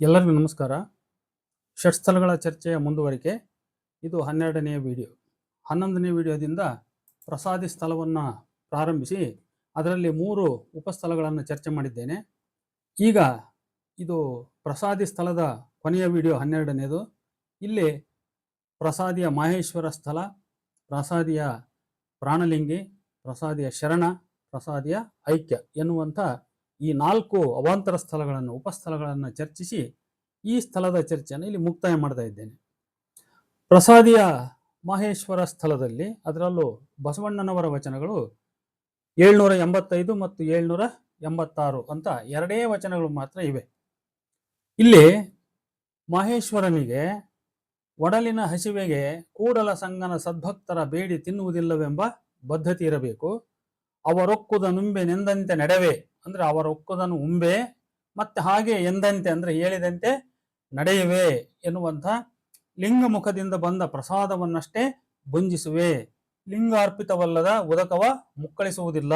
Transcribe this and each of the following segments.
ಎಲ್ಲರಿಗೂ ನಮಸ್ಕಾರ. ಷಟ್ಸ್ಥಳಗಳ ಚರ್ಚೆಯ ಮುಂದುವರಿಕೆ. ಇದು ಹನ್ನೆರಡನೆಯ ವಿಡಿಯೋ. ಹನ್ನೊಂದನೇ ವಿಡಿಯೋದಿಂದ ಪ್ರಸಾದಿ ಸ್ಥಳವನ್ನು ಪ್ರಾರಂಭಿಸಿ ಅದರಲ್ಲಿ ಮೂರು ಉಪಸ್ಥಳಗಳನ್ನು ಚರ್ಚೆ ಮಾಡಿದ್ದೇನೆ. ಈಗ ಇದು ಪ್ರಸಾದಿ ಸ್ಥಳದ ಕೊನೆಯ ವಿಡಿಯೋ ಹನ್ನೆರಡನೇದು. ಇಲ್ಲಿ ಪ್ರಸಾದಿಯ ಮಾಹೇಶ್ವರ ಸ್ಥಳ, ಪ್ರಸಾದಿಯ ಪ್ರಾಣಲಿಂಗಿ, ಪ್ರಸಾದಿಯ ಶರಣ, ಪ್ರಸಾದಿಯ ಐಕ್ಯ ಎನ್ನುವಂಥ ಈ ನಾಲ್ಕು ಅವಾಂತರ ಸ್ಥಳಗಳನ್ನು, ಉಪಸ್ಥಳಗಳನ್ನು ಚರ್ಚಿಸಿ ಈ ಸ್ಥಳದ ಚರ್ಚೆಯನ್ನು ಇಲ್ಲಿ ಮುಕ್ತಾಯ ಮಾಡ್ತಾ ಇದ್ದೇನೆ. ಪ್ರಸಾದಿಯ ಮಹೇಶ್ವರ ಸ್ಥಳದಲ್ಲಿ ಅದರಲ್ಲೂ ಬಸವಣ್ಣನವರ ವಚನಗಳು ಏಳ್ನೂರ ಎಂಬತ್ತೈದು ಮತ್ತು ಏಳ್ನೂರ ಎಂಬತ್ತಾರು ಅಂತ ಎರಡೇ ವಚನಗಳು ಮಾತ್ರ ಇವೆ. ಇಲ್ಲಿ ಮಹೇಶ್ವರನಿಗೆ ಒಡಲಿನ ಹಸಿವೆಗೆ ಕೂಡಲ ಸಂಗನ ಸದ್ಭಕ್ತರ ಬೇಡಿ ತಿನ್ನುವುದಿಲ್ಲವೆಂಬ ಬದ್ಧತಿ ಇರಬೇಕು. ಅವರೊಕ್ಕುದ ನುಂಬೆ ನೆಂದಂತೆ ನಡೆವೆ. ಅಂದ್ರೆ ಒಕ್ಕದನ್ನು ಉಂಬೆ, ಮತ್ತೆ ಹಾಗೆ ಎಂದಂತೆ ಅಂದ್ರೆ ಹೇಳಿದಂತೆ ನಡೆಯುವೆ ಎನ್ನುವಂಥ ಲಿಂಗ ಮುಖದಿಂದ ಬಂದ ಪ್ರಸಾದವನ್ನಷ್ಟೇ ಭುಂಜಿಸುವೆ. ಲಿಂಗಾರ್ಪಿತವಲ್ಲದ ಉದಕವ ಮುಕ್ಕಳಿಸುವುದಿಲ್ಲ.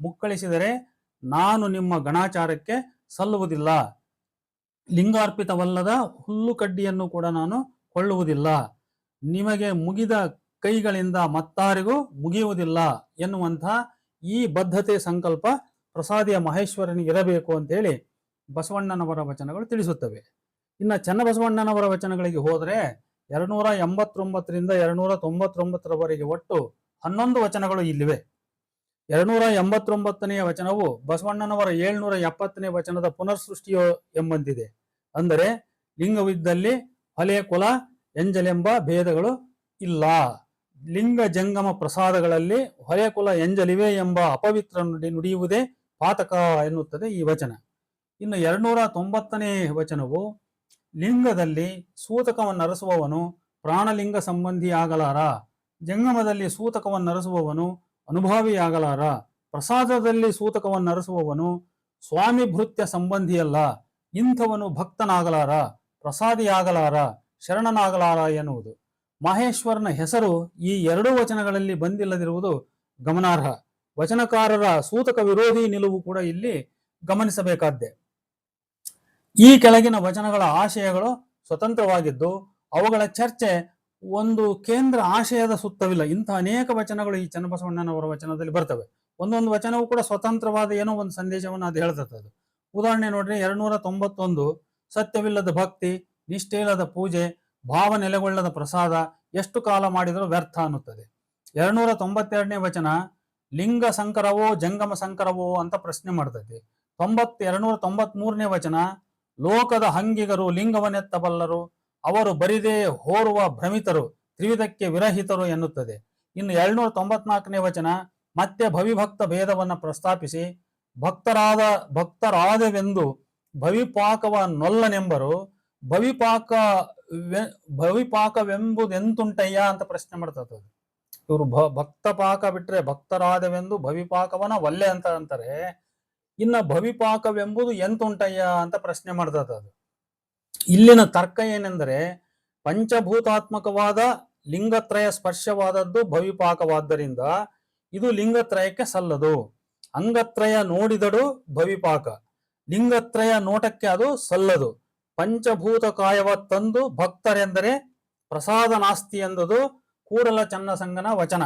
ಮುಕ್ಕಳಿಸಿದರೆ ನಾನು ನಿಮ್ಮ ಗಣಾಚಾರಕ್ಕೆ ಸಲ್ಲುವುದಿಲ್ಲ. ಲಿಂಗಾರ್ಪಿತವಲ್ಲದ ಹುಲ್ಲು ಕಡ್ಡಿಯನ್ನು ಕೂಡ ನಾನು ಕೊಳ್ಳುವುದಿಲ್ಲ. ನಿಮಗೆ ಮುಗಿದ ಕೈಗಳಿಂದ ಮತ್ತಾರಿಗೂ ಮುಗಿಯುವುದಿಲ್ಲ ಎನ್ನುವಂಥ ಈ ಬದ್ಧತೆ ಸಂಕಲ್ಪ ಪ್ರಸಾದಿಯ ಮಹೇಶ್ವರನಿಗೆ ಇರಬೇಕು ಅಂತೇಳಿ ಬಸವಣ್ಣನವರ ವಚನಗಳು ತಿಳಿಸುತ್ತವೆ. ಇನ್ನು ಚನ್ನಬಸವಣ್ಣನವರ ವಚನಗಳಿಗೆ ಹೋದರೆ ಎರಡ್ನೂರ ಎಂಬತ್ತೊಂಬತ್ತರಿಂದ ಎರಡುನೂರ ತೊಂಬತ್ತೊಂಬತ್ತರವರೆಗೆ ಒಟ್ಟು ಹನ್ನೊಂದು ವಚನಗಳು ಇಲ್ಲಿವೆ. ಎರಡುನೂರ ಎಂಬತ್ತೊಂಬತ್ತನೆಯ ವಚನವು ಬಸವಣ್ಣನವರ ಏಳ್ನೂರ ಎಪ್ಪತ್ತನೇ ವಚನದ ಪುನರ್ಸೃಷ್ಟಿಯೋ ಎಂಬಂತಿದೆ. ಅಂದರೆ ಲಿಂಗವಿದ್ದಲ್ಲಿ ಹೊಲೆ, ಕುಲ, ಎಂಜಲೆಂಬ ಭೇದಗಳು ಇಲ್ಲ. ಲಿಂಗ ಜಂಗಮ ಪ್ರಸಾದಗಳಲ್ಲಿ ಹೊಲೆ, ಕುಲ, ಎಂಜಲಿವೆ ಎಂಬ ಅಪವಿತ್ರ ನುಡಿ ನುಡಿಯುವುದೇ ಪಾತಕ ಎನ್ನುತ್ತದೆ ಈ ವಚನ. ಇನ್ನು ಎರಡ್ನೂರ ತೊಂಬತ್ತನೇ ವಚನವು, ಲಿಂಗದಲ್ಲಿ ಸೂತಕವನ್ನರಸುವವನು ಪ್ರಾಣಲಿಂಗ ಸಂಬಂಧಿಯಾಗಲಾರ? ಜಂಗಮದಲ್ಲಿ ಸೂತಕವನ್ನರಸುವವನು ಅನುಭಾವಿಯಾಗಲಾರ? ಪ್ರಸಾದದಲ್ಲಿ ಸೂತಕವನ್ನರಸುವವನು ಸ್ವಾಮಿ ಭೃತ್ಯ ಸಂಬಂಧಿಯಲ್ಲ? ಇಂಥವನು ಭಕ್ತನಾಗಲಾರ? ಪ್ರಸಾದಿಯಾಗಲಾರ? ಶರಣನಾಗಲಾರ? ಎನ್ನುವುದು. ಮಹೇಶ್ವರನ ಹೆಸರು ಈ ಎರಡೂ ವಚನಗಳಲ್ಲಿ ಬಂದಿಲ್ಲದಿರುವುದು ಗಮನಾರ್ಹ. ವಚನಕಾರರ ಸೂತಕ ವಿರೋಧಿ ನಿಲುವು ಕೂಡ ಇಲ್ಲಿ ಗಮನಿಸಬೇಕಾದ್ದೆ. ಈ ಕೆಳಗಿನ ವಚನಗಳ ಆಶಯಗಳು ಸ್ವತಂತ್ರವಾಗಿದ್ದು, ಅವುಗಳ ಚರ್ಚೆ ಒಂದು ಕೇಂದ್ರ ಆಶಯದ ಸುತ್ತವಿಲ್ಲ. ಇಂಥ ಅನೇಕ ವಚನಗಳು ಈ ಚನ್ನಬಸವಣ್ಣನವರ ವಚನದಲ್ಲಿ ಬರ್ತವೆ. ಒಂದೊಂದು ವಚನವೂ ಕೂಡ ಸ್ವತಂತ್ರವಾದ ಏನೋ ಒಂದು ಸಂದೇಶವನ್ನು ಅದು ಹೇಳ್ತದೆ ಅದು. ಉದಾಹರಣೆ ನೋಡ್ರಿ ಎರಡ್ನೂರ ತೊಂಬತ್ತೊಂದು ಸತ್ಯವಿಲ್ಲದ ಭಕ್ತಿ ನಿಷ್ಠೆ ಇಲ್ಲದ ಪೂಜೆ ಭಾವ ನೆಲೆಗೊಳ್ಳದ ಪ್ರಸಾದ, ಎಷ್ಟು ಕಾಲ ಮಾಡಿದರೂ ವ್ಯರ್ಥ ಅನ್ನುತ್ತದೆ. ಎರಡ್ನೂರ ತೊಂಬತ್ತೆರಡನೇ ವಚನ ಲಿಂಗ ಸಂಕರವೋ, ಜಂಗಮ ಸಂಕರವೋ ಅಂತ ಪ್ರಶ್ನೆ ಮಾಡ್ತೈತಿ ತೊಂಬತ್ ಎರಡ್ನೂರ ವಚನ, ಲೋಕದ ಹಂಗಿಗರು ಲಿಂಗವನ್ನೆತ್ತಬಲ್ಲರು, ಅವರು ಬರಿದೇ ಹೋರುವ ಭ್ರಮಿತರು, ತ್ರಿವಿಧಕ್ಕೆ ವಿರಹಿತರು ಎನ್ನುತ್ತದೆ. ಇನ್ನು ಎರಡ್ನೂರ ತೊಂಬತ್ನಾಲ್ಕನೇ ವಚನ, ಮತ್ತೆ ಭವಿಭಕ್ತ ಭೇದವನ್ನು ಪ್ರಸ್ತಾಪಿಸಿ, ಭಕ್ತರಾದ, ಭಕ್ತರಾದವೆಂದು ಭವಿಪಾಕವ ನೊಲ್ಲನೆಂಬರು, ಭವಿಪಾಕ ಭವಿಪಾಕವೆಂಬುದೆಂತುಂಟಯ್ಯ ಅಂತ ಪ್ರಶ್ನೆ ಮಾಡ್ತದೆ ಇವರು ಭ, ಭಕ್ತ ಪಾಕ ಭಕ್ತರಾದವೆಂದು ಭವಿಪಾಕವನ ಒಲ್ಲೆ ಅಂತ ಅಂತಾರೆ. ಇನ್ನ ಭವಿಪಾಕವೆಂಬುದು ಎಂತುಂಟಯ್ಯ ಅಂತ ಪ್ರಶ್ನೆ ಮಾಡ್ತದೆ ಅದು. ಇಲ್ಲಿನ ತರ್ಕ ಏನೆಂದರೆ ಪಂಚಭೂತಾತ್ಮಕವಾದ ಲಿಂಗತ್ರಯ ಸ್ಪರ್ಶವಾದದ್ದು ಭವಿಪಾಕವಾದ್ದರಿಂದ ಇದು ಲಿಂಗತ್ರಯಕ್ಕೆ ಸಲ್ಲದು. ಅಂಗತ್ರಯ ನೋಡಿದಡು ಭವಿಪಾಕ. ಲಿಂಗತ್ರಯ ನೋಟಕ್ಕೆ ಅದು ಸಲ್ಲದು. ಪಂಚಭೂತ ಕಾಯವ ತಂದು ಭಕ್ತರೆಂದರೆ ಪ್ರಸಾದ ನಾಸ್ತಿ ಎಂದುದು ಕೂಡಲ ಚನ್ನಸಂಗನ ವಚನ.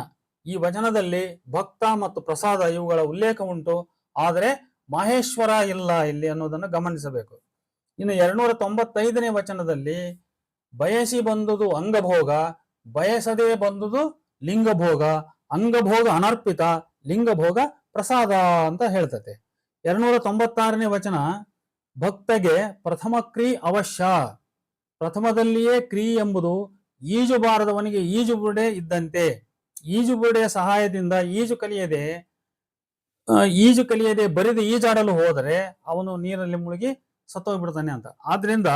ಈ ವಚನದಲ್ಲಿ ಭಕ್ತ ಮತ್ತು ಪ್ರಸಾದ ಇವುಗಳ ಉಲ್ಲೇಖ ಉಂಟು. ಆದರೆ ಮಹೇಶ್ವರ ಇಲ್ಲ ಇಲ್ಲಿ ಅನ್ನೋದನ್ನು ಗಮನಿಸಬೇಕು. ಇನ್ನು ಎರಡ್ನೂರ ತೊಂಬತ್ತೈದನೇ ವಚನದಲ್ಲಿ ಬಯಸಿ ಬಂದುದು ಅಂಗಭೋಗ, ಬಯಸದೇ ಬಂದುದು ಲಿಂಗಭೋಗ, ಅಂಗಭೋಗ ಅನರ್ಪಿತ, ಲಿಂಗಭೋಗ ಪ್ರಸಾದ ಅಂತ ಹೇಳ್ತತೆ. ಎರಡ್ನೂರ ತೊಂಬತ್ತಾರನೇ ವಚನ, ಭಕ್ತಗೆ ಪ್ರಥಮ ಕ್ರೀ ಅವಶ್ಯ. ಪ್ರಥಮದಲ್ಲಿಯೇ ಕ್ರೀ ಎಂಬುದು ಈಜು ಬಾರದವನಿಗೆ ಈಜು ಬುಡೆ ಇದ್ದಂತೆ. ಈಜು ಬುರುಡೆಯ ಸಹಾಯದಿಂದ ಈಜು ಕಲಿಯದೆ ಈಜು ಕಲಿಯದೆ ಬರಿದು ಈಜಾಡಲು ಹೋದರೆ ಅವನು ನೀರಲ್ಲಿ ಮುಳುಗಿ ಸತ್ತೋಗ್ಬಿಡ್ತಾನೆ ಅಂತ. ಆದ್ರಿಂದ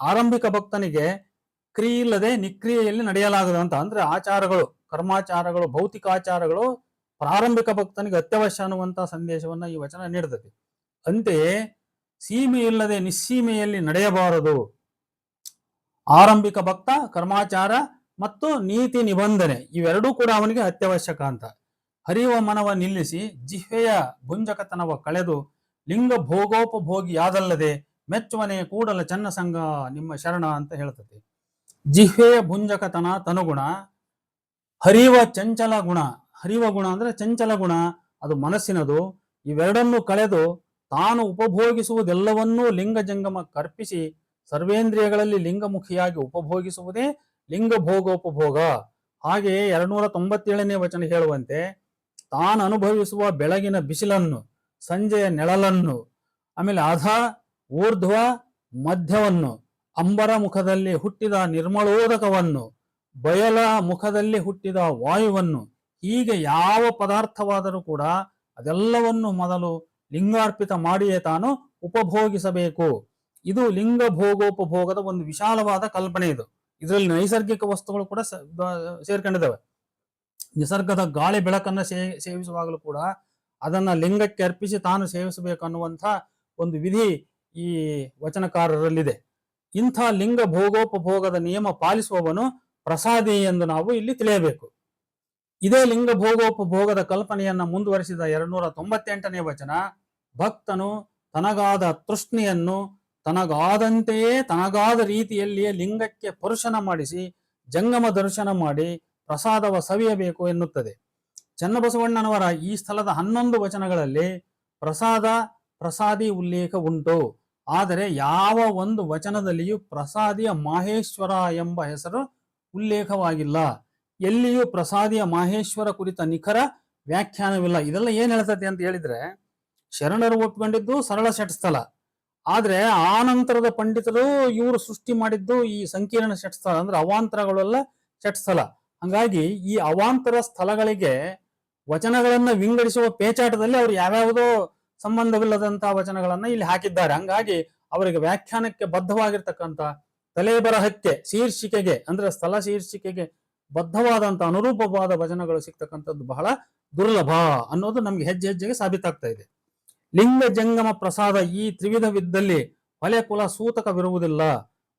ಆರಂಭಿಕ ಭಕ್ತನಿಗೆ ಕ್ರಿಯೆ ಇಲ್ಲದೆ ನಿಕ್ರಿಯೆಯಲ್ಲಿ ಅಂತ. ಅಂದ್ರೆ ಆಚಾರಗಳು, ಕರ್ಮಾಚಾರಗಳು ಭೌತಿಕ ಆಚಾರಗಳು ಪ್ರಾರಂಭಿಕ ಭಕ್ತನಿಗೆ ಅತ್ಯವಶ್ಯ ಅನ್ನುವಂತ ಸಂದೇಶವನ್ನ ಈ ವಚನ ನೀಡುತ್ತದೆ ಅಂತೆಯೇ ಸೀಮೆಯಿಲ್ಲದೆ ನಿಸ್ಸೀಮೆಯಲ್ಲಿ ನಡೆಯಬಾರದು. ಆರಂಭಿಕ ಭಕ್ತ, ಕರ್ಮಾಚಾರ ಮತ್ತು ನೀತಿ ನಿಬಂಧನೆ ಇವೆರಡೂ ಕೂಡ ಅವನಿಗೆ ಅತ್ಯವಶ್ಯಕ ಅಂತ. ಹರಿಯುವ ಮನವ ನಿಲ್ಲಿಸಿ ಜಿಹ್ವೆಯ ಭುಂಜಕತನವ ಕಳೆದು ಲಿಂಗ ಭೋಗೋಪಭೋಗಿಯಾದಲ್ಲದೆ ಮೆಚ್ಚುವನೆ ಕೂಡಲ ಚನ್ನ ಸಂಘ ನಿಮ್ಮ ಶರಣ ಅಂತ ಹೇಳ್ತದೆ. ಜಿಹ್ವೆಯ ಭುಂಜಕತನ ತನುಗುಣ ಹರಿವ ಚಂಚಲ ಗುಣ ಹರಿವ ಗುಣ ಅಂದ್ರೆ ಚಂಚಲ ಗುಣ, ಅದು ಮನಸ್ಸಿನದು, ಇವೆರಡನ್ನು ಕಳೆದು ತಾನು ಉಪಭೋಗಿಸುವುದೆಲ್ಲವನ್ನೂ ಲಿಂಗ ಜಂಗಮ ಕರ್ಪಿಸಿ ಸರ್ವೇಂದ್ರಿಯಗಳಲ್ಲಿ ಲಿಂಗಮುಖಿಯಾಗಿ ಉಪಭೋಗಿಸುವುದೇ ಲಿಂಗ ಭೋಗೋಪಭೋಗ ಹಾಗೆಯೇ ಎರಡ್ನೂರ ತೊಂಬತ್ತೇಳನೇ ವಚನ ಹೇಳುವಂತೆ ತಾನು ಅನುಭವಿಸುವ ಬೆಳಗಿನ ಬಿಸಿಲನ್ನು, ಸಂಜೆಯ ನೆಳಲನ್ನು, ಆಮೇಲೆ ಅಧ ಊರ್ಧ್ವ ಮಧ್ಯವನ್ನು, ಅಂಬರ ಮುಖದಲ್ಲಿ ಹುಟ್ಟಿದ ನಿರ್ಮಳೋದಕವನ್ನು ಬಯಲ ಮುಖದಲ್ಲಿ ಹುಟ್ಟಿದ ವಾಯುವನ್ನು, ಹೀಗೆ ಯಾವ ಪದಾರ್ಥವಾದರೂ ಕೂಡ ಅದೆಲ್ಲವನ್ನು ಮೊದಲು ಲಿಂಗಾರ್ಪಿತ ಮಾಡಿಯೇ ತಾನು ಉಪಭೋಗಿಸಬೇಕು. ಇದು ಲಿಂಗ ಭೋಗೋಪಭೋಗದ ಒಂದು ವಿಶಾಲವಾದ ಕಲ್ಪನೆ ಇದು. ಇದರಲ್ಲಿ ನೈಸರ್ಗಿಕ ವಸ್ತುಗಳು ಕೂಡ ಸೇರ್ಕೊಂಡಿದ್ದಾವೆ ನಿಸರ್ಗದ ಗಾಳಿ ಬೆಳಕನ್ನ ಸೇ ಸೇವಿಸುವಾಗಲೂ ಕೂಡ ಅದನ್ನ ಲಿಂಗಕ್ಕೆ ಅರ್ಪಿಸಿ ತಾನು ಸೇವಿಸಬೇಕು ಅನ್ನುವಂಥ ಒಂದು ವಿಧಿ ಈ ವಚನಕಾರರಲ್ಲಿದೆ. ಇಂಥ ಲಿಂಗ ಭೋಗೋಪಭೋಗದ ನಿಯಮ ಪಾಲಿಸುವವನು ಪ್ರಸಾದಿ ಎಂದು ನಾವು ಇಲ್ಲಿ ತಿಳಿಯಬೇಕು. ಇದೇ ಲಿಂಗ ಭೋಗೋಪಭೋಗದ ಕಲ್ಪನೆಯನ್ನ ಮುಂದುವರಿಸಿದ ಎರಡ್ನೂರ ತೊಂಬತ್ತೆಂಟನೇ ವಚನ, ಭಕ್ತನು ತನಗಾದ ತೃಷ್ಣೆಯನ್ನು ತನಗಾದಂತೆಯೇ ತನಗಾದ ರೀತಿಯಲ್ಲಿಯೇ ಲಿಂಗಕ್ಕೆ ಪರುಷನ ಮಾಡಿಸಿ, ಜಂಗಮ ದರ್ಶನ ಮಾಡಿ ಪ್ರಸಾದವ ಸವಿಯಬೇಕು ಎನ್ನುತ್ತದೆ. ಚನ್ನಬಸವಣ್ಣನವರ ಈ ಸ್ಥಳದ ಹನ್ನೊಂದು ವಚನಗಳಲ್ಲಿ ಪ್ರಸಾದ, ಪ್ರಸಾದಿ ಉಲ್ಲೇಖ ಉಂಟು. ಆದರೆ ಯಾವ ಒಂದು ವಚನದಲ್ಲಿಯೂ ಪ್ರಸಾದಿಯ ಮಾಹೇಶ್ವರ ಎಂಬ ಹೆಸರು ಉಲ್ಲೇಖವಾಗಿಲ್ಲ. ಎಲ್ಲಿಯೂ ಪ್ರಸಾದಿಯ ಮಾಹೇಶ್ವರ ಕುರಿತ ನಿಖರ ವ್ಯಾಖ್ಯಾನವಿಲ್ಲ. ಇದೆಲ್ಲ ಏನು ಹೇಳ್ತದೆ ಅಂತ ಹೇಳಿದ್ರೆ, ಶರಣರು ಒಪ್ಪಿಕೊಂಡಿದ್ದು ಸರಳ ಷಟ್ಸ್ಥಲ. ಆದ್ರೆ ಆ ನಂತರದ ಪಂಡಿತರು ಇವರು ಸೃಷ್ಟಿ ಮಾಡಿದ್ದು ಈ ಸಂಕೀರ್ಣ ಷಟ್ಸ್ಥಲ ಅಂದ್ರೆ ಅವಾಂತರಗಳೆಲ್ಲ ಷಟ್ಸ್ಥಲ ಹಂಗಾಗಿ ಈ ಅವಾಂತರ ಸ್ಥಳಗಳಿಗೆ ವಚನಗಳನ್ನ ವಿಂಗಡಿಸುವ ಪೇಚಾಟದಲ್ಲಿ ಅವ್ರು ಯಾವ್ಯಾವುದೋ ಸಂಬಂಧವಿಲ್ಲದಂತಹ ವಚನಗಳನ್ನ ಇಲ್ಲಿ ಹಾಕಿದ್ದಾರೆ. ಹಂಗಾಗಿ ಅವರಿಗೆ ವ್ಯಾಖ್ಯಾನಕ್ಕೆ ಬದ್ಧವಾಗಿರ್ತಕ್ಕಂಥ ತಲೆಬರಹಕ್ಕೆ, ಶೀರ್ಷಿಕೆಗೆ, ಅಂದ್ರೆ ಸ್ಥಳ ಶೀರ್ಷಿಕೆಗೆ ಬದ್ಧವಾದಂತ ಅನುರೂಪವಾದ ವಚನಗಳು ಸಿಗ್ತಕ್ಕಂಥದ್ದು ಬಹಳ ದುರ್ಲಭ ಅನ್ನೋದು ನಮ್ಗೆ ಹೆಜ್ಜೆ ಹೆಜ್ಜೆಗೆ ಸಾಬೀತಾಗ್ತಾ ಇದೆ. ಲಿಂಗ ಜಂಗಮ ಪ್ರಸಾದ ಈ ತ್ರಿವಿಧವಿದ್ದಲ್ಲಿ ಹೊಲೆ ಕುಲ ಸೂತಕವಿರುವುದಿಲ್ಲ.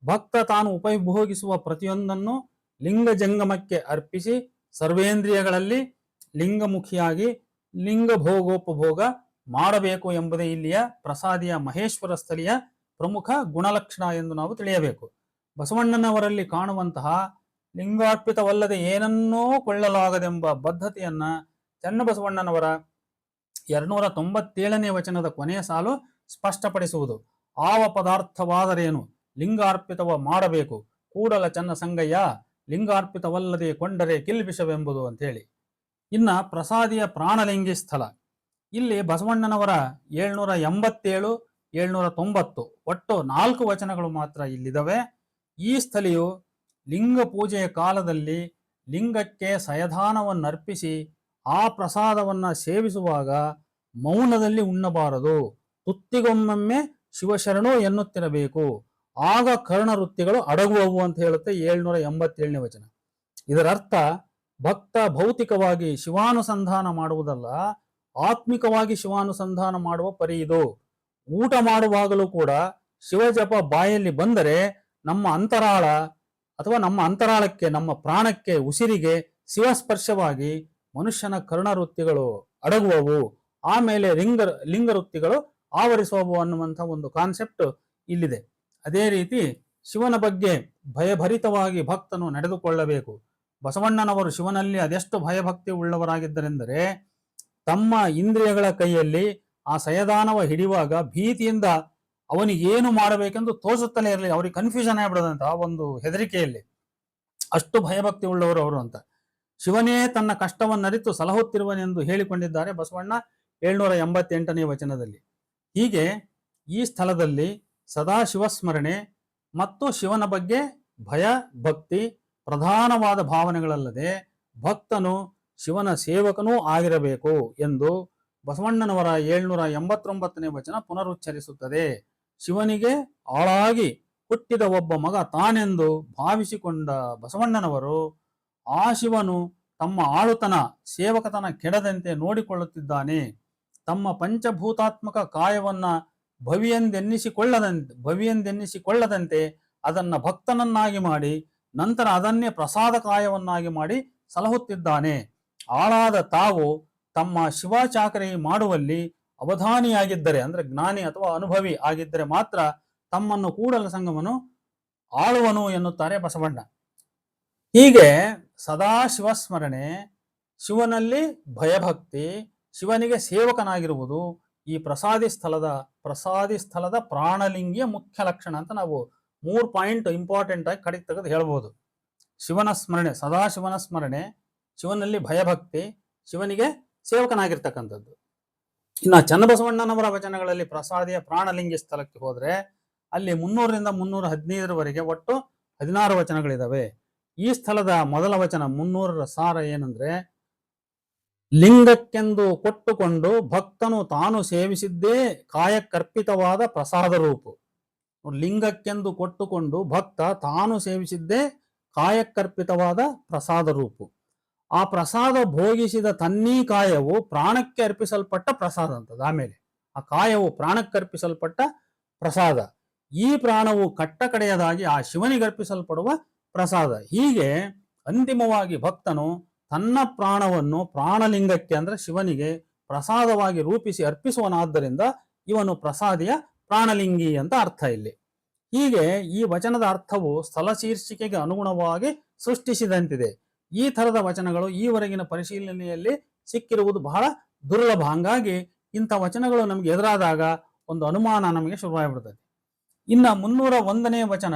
ಭಕ್ತ ತಾನು ಉಪಭೋಗಿಸುವ ಪ್ರತಿಯೊಂದನ್ನು ಲಿಂಗ ಜಂಗಮಕ್ಕೆ ಅರ್ಪಿಸಿ ಸರ್ವೇಂದ್ರಿಯಗಳಲ್ಲಿ ಲಿಂಗಮುಖಿಯಾಗಿ ಲಿಂಗ ಭೋಗೋಪಭೋಗ ಮಾಡಬೇಕು ಎಂಬುದೇ ಇಲ್ಲಿಯ ಪ್ರಸಾದಿಯ ಮಹೇಶ್ವರ ಸ್ಥಳೀಯ ಪ್ರಮುಖ ಗುಣಲಕ್ಷಣ ಎಂದು ನಾವು ತಿಳಿಯಬೇಕು. ಬಸವಣ್ಣನವರಲ್ಲಿ ಕಾಣುವಂತಹ ಲಿಂಗಾರ್ಪಿತವಲ್ಲದೆ ಏನನ್ನೂ ಕೊಳ್ಳಲಾಗದೆಂಬ ಬದ್ಧತೆಯನ್ನ ಚನ್ನಬಸವಣ್ಣನವರ ಎರಡ್ನೂರ ತೊಂಬತ್ತೇಳನೇ ವಚನದ ಕೊನೆಯ ಸಾಲು ಸ್ಪಷ್ಟಪಡಿಸುವುದು. ಆವ ಪದಾರ್ಥವಾದರೇನು? ಲಿಂಗಾರ್ಪಿತವ ಮಾಡಬೇಕು. ಕೂಡಲ ಚನ್ನ ಸಂಗಯ್ಯ, ಲಿಂಗಾರ್ಪಿತವಲ್ಲದೆ ಕೊಂಡರೆ ಕಿಲ್ಬಿಷವೆಂಬುದು ಅಂತೇಳಿ ಇನ್ನ ಪ್ರಸಾದಿಯ ಪ್ರಾಣಲಿಂಗಿ ಸ್ಥಳ. ಇಲ್ಲಿ ಬಸವಣ್ಣನವರ ಏಳ್ನೂರ ಎಂಬತ್ತೇಳು ಏಳ್ನೂರ ತೊಂಬತ್ತು ಒಟ್ಟು ನಾಲ್ಕು ವಚನಗಳು ಮಾತ್ರ ಇಲ್ಲಿದವೆ. ಈ ಸ್ಥಳಿಯು ಲಿಂಗ ಪೂಜೆಯ ಕಾಲದಲ್ಲಿ ಲಿಂಗಕ್ಕೆ ಸಯಧಾನವನ್ನರ್ಪಿಸಿ ಆ ಪ್ರಸಾದವನ್ನ ಸೇವಿಸುವಾಗ ಮೌನದಲ್ಲಿ ಉಣ್ಣಬಾರದು. ತುತ್ತಿಗೊಮ್ಮೊಮ್ಮೆ ಶಿವಶರಣು ಎನ್ನುತ್ತಿರಬೇಕು. ಆಗ ಕರ್ಣ ವೃತ್ತಿಗಳು ಅಡಗುವವು ಅಂತ ಹೇಳುತ್ತೆ ಏಳ್ನೂರ ಎಂಬತ್ತೇಳನೇ ವಚನ. ಇದರರ್ಥ ಭಕ್ತ ಭೌತಿಕವಾಗಿ ಶಿವಾನುಸಂಧಾನ ಮಾಡುವುದಲ್ಲ, ಆತ್ಮಿಕವಾಗಿ ಶಿವಾನುಸಂಧಾನ ಮಾಡುವ ಪರಿ ಇದು. ಊಟ ಮಾಡುವಾಗಲೂ ಕೂಡ ಶಿವಜಪ ಬಾಯಲ್ಲಿ ಬಂದರೆ ನಮ್ಮ ಅಂತರಾಳ ಅಥವಾ ನಮ್ಮ ಅಂತರಾಳಕ್ಕೆ, ನಮ್ಮ ಪ್ರಾಣಕ್ಕೆ, ಉಸಿರಿಗೆ ಶಿವಸ್ಪರ್ಶವಾಗಿ ಮನುಷ್ಯನ ಕರ್ಣವೃತ್ತಿಗಳು ಅಡಗುವವು, ಆಮೇಲೆ ಲಿಂಗ ವೃತ್ತಿಗಳು ಆವರಿಸುವವು ಅನ್ನುವಂಥ ಒಂದು ಕಾನ್ಸೆಪ್ಟ್ ಇಲ್ಲಿದೆ. ಅದೇ ರೀತಿ ಶಿವನ ಬಗ್ಗೆ ಭಯಭರಿತವಾಗಿ ಭಕ್ತನು ನಡೆದುಕೊಳ್ಳಬೇಕು. ಬಸವಣ್ಣನವರು ಶಿವನಲ್ಲಿ ಅದೆಷ್ಟು ಭಯಭಕ್ತಿ ಉಳ್ಳವರಾಗಿದ್ದರೆಂದರೆ, ತಮ್ಮ ಇಂದ್ರಿಯಗಳ ಕೈಯಲ್ಲಿ ಆ ಸಯದಾನವ ಹಿಡಿಯುವಾಗ ಭೀತಿಯಿಂದ ಅವನಿಗೇನು ಮಾಡಬೇಕೆಂದು ತೋಸುತ್ತಲೇ ಇರಲಿ, ಅವ್ರಿಗೆ ಕನ್ಫ್ಯೂಷನ್ ಆಗ್ಬಿಡದಂತ ಆ ಒಂದು ಹೆದರಿಕೆಯಲ್ಲಿ. ಅಷ್ಟು ಭಯಭಕ್ತಿ ಉಳ್ಳವರು ಅವರು ಅಂತ. ಶಿವನೇ ತನ್ನ ಕಷ್ಟವನ್ನರಿತು ಸಲಹುತ್ತಿರುವನೆಂದು ಹೇಳಿಕೊಂಡಿದ್ದಾರೆ ಬಸವಣ್ಣ ಏಳ್ನೂರ ಎಂಬತ್ತೆಂಟನೇ ವಚನದಲ್ಲಿ. ಹೀಗೆ ಈ ಸ್ಥಳದಲ್ಲಿ ಸದಾ ಶಿವಸ್ಮರಣೆ ಮತ್ತು ಶಿವನ ಬಗ್ಗೆ ಭಯ, ಭಕ್ತಿ ಪ್ರಧಾನವಾದ ಭಾವನೆಗಳಲ್ಲದೆ ಭಕ್ತನು ಶಿವನ ಸೇವಕನೂ ಆಗಿರಬೇಕು ಎಂದು ಬಸವಣ್ಣನವರ ಏಳ್ನೂರ ಎಂಬತ್ತೊಂಬತ್ತನೇ ವಚನ ಪುನರುಚ್ಚರಿಸುತ್ತದೆ. ಶಿವನಿಗೆ ಆಳಾಗಿ ಹುಟ್ಟಿದ ಒಬ್ಬ ಮಗ ತಾನೆಂದು ಭಾವಿಸಿಕೊಂಡ ಬಸವಣ್ಣನವರು ಆ ಶಿವನು ತಮ್ಮ ಆಳುತನ, ಸೇವಕತನ ಕೆಡದಂತೆ ನೋಡಿಕೊಳ್ಳುತ್ತಿದ್ದಾನೆ. ತಮ್ಮ ಪಂಚಭೂತಾತ್ಮಕ ಕಾಯವನ್ನ ಭವಿಯೆಂದೆನ್ನಿಸಿಕೊಳ್ಳದಂತೆ ಭವಿಯೆಂದೆನ್ನಿಸಿಕೊಳ್ಳದಂತೆ ಅದನ್ನ ಭಕ್ತನನ್ನಾಗಿ ಮಾಡಿ, ನಂತರ ಅದನ್ನೇ ಪ್ರಸಾದ ಕಾಯವನ್ನಾಗಿ ಮಾಡಿ ಸಲಹುತ್ತಿದ್ದಾನೆ. ಆಳಾದ ತಾವು ತಮ್ಮ ಶಿವಾಚಾಕರಿ ಮಾಡುವಲ್ಲಿ ಅವಧಾನಿಯಾಗಿದ್ದರೆ, ಅಂದ್ರೆ ಜ್ಞಾನಿ ಅಥವಾ ಅನುಭವಿ ಆಗಿದ್ದರೆ ಮಾತ್ರ ತಮ್ಮನ್ನು ಕೂಡಲ ಸಂಗಮನು ಆಳುವನು ಎನ್ನುತ್ತಾರೆ ಬಸವಣ್ಣ. ಹೀಗೆ ಸದಾ ಶಿವಸ್ಮರಣೆ ಶಿವನಲ್ಲಿ ಭಯಭಕ್ತಿ, ಶಿವನಿಗೆ ಸೇವಕನಾಗಿರುವುದು ಈ ಪ್ರಸಾದಿ ಸ್ಥಳದ ಪ್ರಸಾದಿ ಸ್ಥಳದ ಪ್ರಾಣಲಿಂಗಿಯ ಮುಖ್ಯ ಲಕ್ಷಣ ಅಂತ ನಾವು ಮೂರು ಪಾಯಿಂಟ್ ಇಂಪಾರ್ಟೆಂಟ್ ಆಗಿ ಕಡೆಗೆ ತೆಗೆದು ಹೇಳ್ಬೋದು. ಶಿವನ ಸ್ಮರಣೆ ಸದಾ ಶಿವನ ಸ್ಮರಣೆ, ಶಿವನಲ್ಲಿ ಭಯಭಕ್ತಿ, ಶಿವನಿಗೆ ಸೇವಕನಾಗಿರ್ತಕ್ಕಂಥದ್ದು. ಇನ್ನು ಚನ್ನಬಸವಣ್ಣನವರ ವಚನಗಳಲ್ಲಿ ಪ್ರಸಾದಿಯ ಪ್ರಾಣಲಿಂಗಿ ಸ್ಥಳಕ್ಕೆ ಹೋದರೆ ಅಲ್ಲಿ ಮುನ್ನೂರರಿಂದ ಮುನ್ನೂರ ಹದಿನೈದರವರೆಗೆ ಒಟ್ಟು ಹದಿನಾರು ವಚನಗಳಿದಾವೆ. ಈ ಸ್ಥಳದ ಮೊದಲ ವಚನ ಮುನ್ನೂರರ ಸಾರ ಏನಂದ್ರೆ, ಲಿಂಗಕ್ಕೆಂದು ಕೊಟ್ಟುಕೊಂಡು ಭಕ್ತನು ತಾನು ಸೇವಿಸಿದ್ದೇ ಕಾಯಕರ್ಪಿತವಾದ ಪ್ರಸಾದ ರೂಪು. ಲಿಂಗಕ್ಕೆಂದು ಕೊಟ್ಟುಕೊಂಡು ಭಕ್ತ ತಾನು ಸೇವಿಸಿದ್ದೇ ಕಾಯಕರ್ಪಿತವಾದ ಪ್ರಸಾದ ರೂಪು. ಆ ಪ್ರಸಾದ ಭೋಗಿಸಿದ ತನ್ನೀ ಕಾಯವು ಪ್ರಾಣಕ್ಕೆ ಅರ್ಪಿಸಲ್ಪಟ್ಟ ಪ್ರಸಾದ ಅಂತದ ಆಮೇಲೆ. ಆ ಕಾಯವು ಪ್ರಾಣಕ್ಕೆ ಅರ್ಪಿಸಲ್ಪಟ್ಟ ಪ್ರಸಾದ. ಈ ಪ್ರಾಣವು ಕಟ್ಟಕಡೆಯದಾಗಿ ಆ ಶಿವನಿಗೆ ಅರ್ಪಿಸಲ್ಪಡುವ ಪ್ರಸಾದ. ಹೀಗೆ ಅಂತಿಮವಾಗಿ ಭಕ್ತನು ತನ್ನ ಪ್ರಾಣವನ್ನು ಪ್ರಾಣಲಿಂಗಕ್ಕೆ ಅಂದ್ರೆ ಶಿವನಿಗೆ ಪ್ರಸಾದವಾಗಿ ರೂಪಿಸಿ ಅರ್ಪಿಸುವನಾದ್ದರಿಂದ ಇವನು ಪ್ರಸಾದಿಯ ಪ್ರಾಣಲಿಂಗಿ ಅಂತ ಅರ್ಥ ಇಲ್ಲಿ. ಹೀಗೆ ಈ ವಚನದ ಅರ್ಥವು ಸ್ಥಳ ಶೀರ್ಷಿಕೆಗೆ ಅನುಗುಣವಾಗಿ ಸೃಷ್ಟಿಸಿದಂತಿದೆ. ಈ ತರದ ವಚನಗಳು ಈವರೆಗಿನ ಪರಿಶೀಲನೆಯಲ್ಲಿ ಸಿಕ್ಕಿರುವುದು ಬಹಳ ದುರ್ಲಭ. ಹಂಗಾಗಿ ಇಂಥ ವಚನಗಳು ನಮಗೆ ಎದುರಾದಾಗ ಒಂದು ಅನುಮಾನ ನಮಗೆ ಶುರುವಾಗಿಬಿಡ್ತದೆ. ಇನ್ನ ಮುನ್ನೂರ ಒಂದನೇ ವಚನ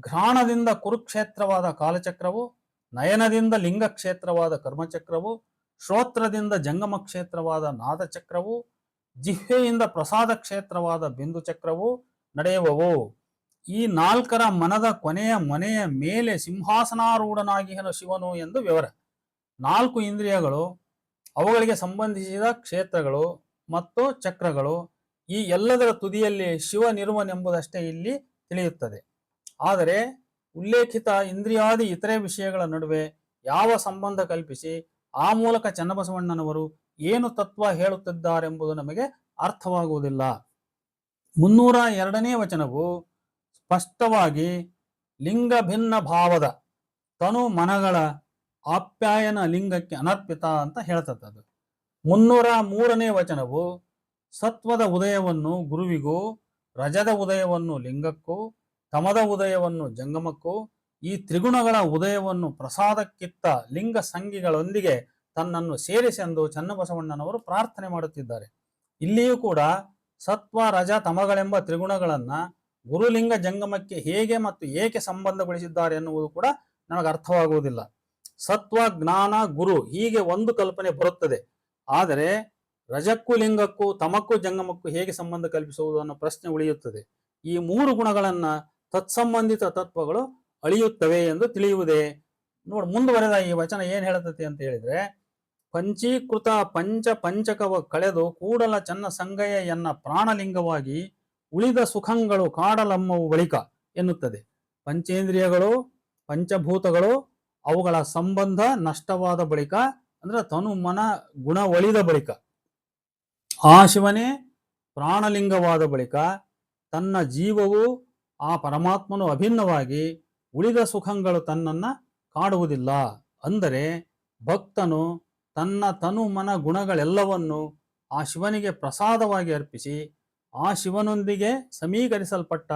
ಘ್ರಾಣದಿಂದ ಕುರುಕ್ಷೇತ್ರವಾದ ಕಾಲಚಕ್ರವು, ನಯನದಿಂದ ಲಿಂಗಕ್ಷೇತ್ರವಾದ ಕರ್ಮಚಕ್ರವು, ಶ್ರೋತ್ರದಿಂದ ಜಂಗಮ ಕ್ಷೇತ್ರವಾದ ನಾದಚಕ್ರವು, ಜಿಹ್ವೆಯಿಂದ ಪ್ರಸಾದ ಕ್ಷೇತ್ರವಾದ ಬಿಂದು ಚಕ್ರವು ನಡೆಯುವವು. ಈ ನಾಲ್ಕರ ಮನದ ಕೊನೆಯ ಮನೆಯ ಮೇಲೆ ಸಿಂಹಾಸನಾರೂಢನಾಗಿ ಶಿವನು ಎಂದು ವಿವರ. ನಾಲ್ಕು ಇಂದ್ರಿಯಗಳು, ಅವುಗಳಿಗೆ ಸಂಬಂಧಿಸಿದ ಕ್ಷೇತ್ರಗಳು ಮತ್ತು ಚಕ್ರಗಳು, ಈ ಎಲ್ಲದರ ತುದಿಯಲ್ಲಿ ಶಿವನಿರುವನೆಂಬುದಷ್ಟೇ ಇಲ್ಲಿ ತಿಳಿಯುತ್ತದೆ. ಆದರೆ ಉಲ್ಲೇಖಿತ ಇಂದ್ರಿಯಾದಿ ಇತರೆ ವಿಷಯಗಳ ನಡುವೆ ಯಾವ ಸಂಬಂಧ ಕಲ್ಪಿಸಿ ಆ ಮೂಲಕ ಚನ್ನಬಸವಣ್ಣನವರು ಏನು ತತ್ವ ಹೇಳುತ್ತಿದ್ದಾರೆಂಬುದು ನಮಗೆ ಅರ್ಥವಾಗುವುದಿಲ್ಲ. ಮುನ್ನೂರ ಎರಡನೇ ವಚನವು ಸ್ಪಷ್ಟವಾಗಿ ಲಿಂಗ ಭಿನ್ನ ಭಾವದ ತನು ಮನಗಳ ಆಪ್ಯಾಯನ ಲಿಂಗಕ್ಕೆ ಅನರ್ಪಿತ ಅಂತ ಹೇಳ್ತದ್ದು ಮುನ್ನೂರ ಮೂರನೇ ವಚನವು ಸತ್ವದ ಉದಯವನ್ನು ಗುರುವಿಗೂ ರಜದ ಉದಯವನ್ನು ಲಿಂಗಕ್ಕೂ ತಮದ ಉದಯವನ್ನು ಜಂಗಮಕ್ಕೂ, ಈ ತ್ರಿಗುಣಗಳ ಉದಯವನ್ನು ಪ್ರಸಾದಕ್ಕಿತ್ತ ಲಿಂಗ ಸಂಗಿಗಳೊಂದಿಗೆ ತನ್ನನ್ನು ಸೇರಿಸೆಂದು ಚನ್ನಬಸವಣ್ಣನವರು ಪ್ರಾರ್ಥನೆ ಮಾಡುತ್ತಿದ್ದಾರೆ. ಇಲ್ಲಿಯೂ ಕೂಡ ಸತ್ವ, ರಜ, ತಮಗಳೆಂಬ ತ್ರಿಗುಣಗಳನ್ನ ಗುರುಲಿಂಗ ಜಂಗಮಕ್ಕೆ ಹೇಗೆ ಮತ್ತು ಏಕೆ ಸಂಬಂಧಗೊಳಿಸಿದ್ದಾರೆ ಎನ್ನುವುದು ಕೂಡ ನಮಗೆ ಅರ್ಥವಾಗುವುದಿಲ್ಲ. ಸತ್ವ, ಜ್ಞಾನ, ಗುರು ಹೀಗೆ ಒಂದು ಕಲ್ಪನೆ ಬರುತ್ತದೆ. ಆದರೆ ರಜಕ್ಕೂ ಲಿಂಗಕ್ಕೂ ತಮಕ್ಕೂ ಜಂಗಮಕ್ಕೂ ಹೇಗೆ ಸಂಬಂಧ ಕಲ್ಪಿಸುವುದು ಅನ್ನೋ ಪ್ರಶ್ನೆ ಉಳಿಯುತ್ತದೆ. ಈ ಮೂರು ಗುಣಗಳನ್ನ ತತ್ಸಂಬಂಧಿತ ತತ್ವಗಳು ಅಳಿಯುತ್ತವೆ ಎಂದು ತಿಳಿಯುವುದೇ. ನೋಡಿ ಮುಂದುವರೆದ ಈ ವಚನ ಏನು ಹೇಳುತ್ತದೆ ಅಂತ ಹೇಳಿದ್ರೆ, ಪಂಚೀಕೃತ ಪಂಚ ಪಂಚಕವ ಕಳೆದು ಕೂಡಲ ಚನ್ನ ಸಂಗಯ ಎನ್ನ ಪ್ರಾಣಲಿಂಗವಾಗಿ ಉಳಿದ ಸುಖಂಗಳು ಕಾಡಲಮ್ಮವು ಬಳಿಕ ಎನ್ನುತ್ತದೆ. ಪಂಚೇಂದ್ರಿಯಗಳು, ಪಂಚಭೂತಗಳು ಅವುಗಳ ಸಂಬಂಧ ನಷ್ಟವಾದ ಬಳಿಕ ಅಂದ್ರೆ ತನು ಮನ ಗುಣ ಒಳಿದ ಬಳಿಕ, ಆ ಶಿವನೇ ಪ್ರಾಣಲಿಂಗವಾದ ಬಳಿಕ ತನ್ನ ಜೀವವು ಆ ಪರಮಾತ್ಮನು ಅಭಿನ್ನವಾಗಿ ಉಳಿದ ಸುಖಗಳು ತನ್ನನ್ನು ಕಾಡುವುದಿಲ್ಲ. ಅಂದರೆ ಭಕ್ತನು ತನ್ನ ತನು ಮನ ಗುಣಗಳೆಲ್ಲವನ್ನು ಆ ಶಿವನಿಗೆ ಪ್ರಸಾದವಾಗಿ ಅರ್ಪಿಸಿ, ಆ ಶಿವನೊಂದಿಗೆ ಸಮೀಕರಿಸಲ್ಪಟ್ಟ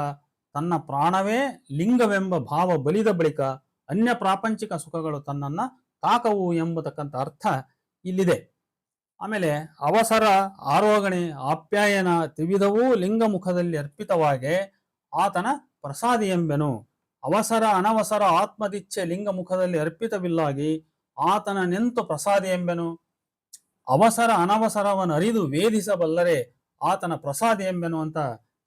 ತನ್ನ ಪ್ರಾಣವೇ ಲಿಂಗವೆಂಬ ಭಾವ ಬಲಿದ ಬಳಿಕ ಅನ್ಯ ಪ್ರಾಪಂಚಿಕ ಸುಖಗಳು ತನ್ನನ್ನು ತಾಕವು ಎಂಬತಕ್ಕಂಥ ಅರ್ಥ ಇಲ್ಲಿದೆ. ಆಮೇಲೆ ಅವಸರ ಆರೋಗಣೆ ಆಪ್ಯಾಯನ ತ್ರಿವಿಧವೂ ಲಿಂಗ ಮುಖದಲ್ಲಿ ಅರ್ಪಿತವಾಗೆ ಆತನ ಪ್ರಸಾದಿ ಎಂಬೆನು. ಅವಸರ ಅನವಸರ ಆತ್ಮದಿಚ್ಛೆ ಲಿಂಗ ಮುಖದಲ್ಲಿ ಅರ್ಪಿತವಿಲ್ಲಾಗಿ ಆತನ ನೆಂತು ಪ್ರಸಾದಿ ಎಂಬೆನು. ಅವಸರ ಅನವಸರವನ್ನು ಅರಿದು ವೇದಿಸಬಲ್ಲರೆ ಆತನ ಪ್ರಸಾದಿ ಎಂಬೆನು ಅಂತ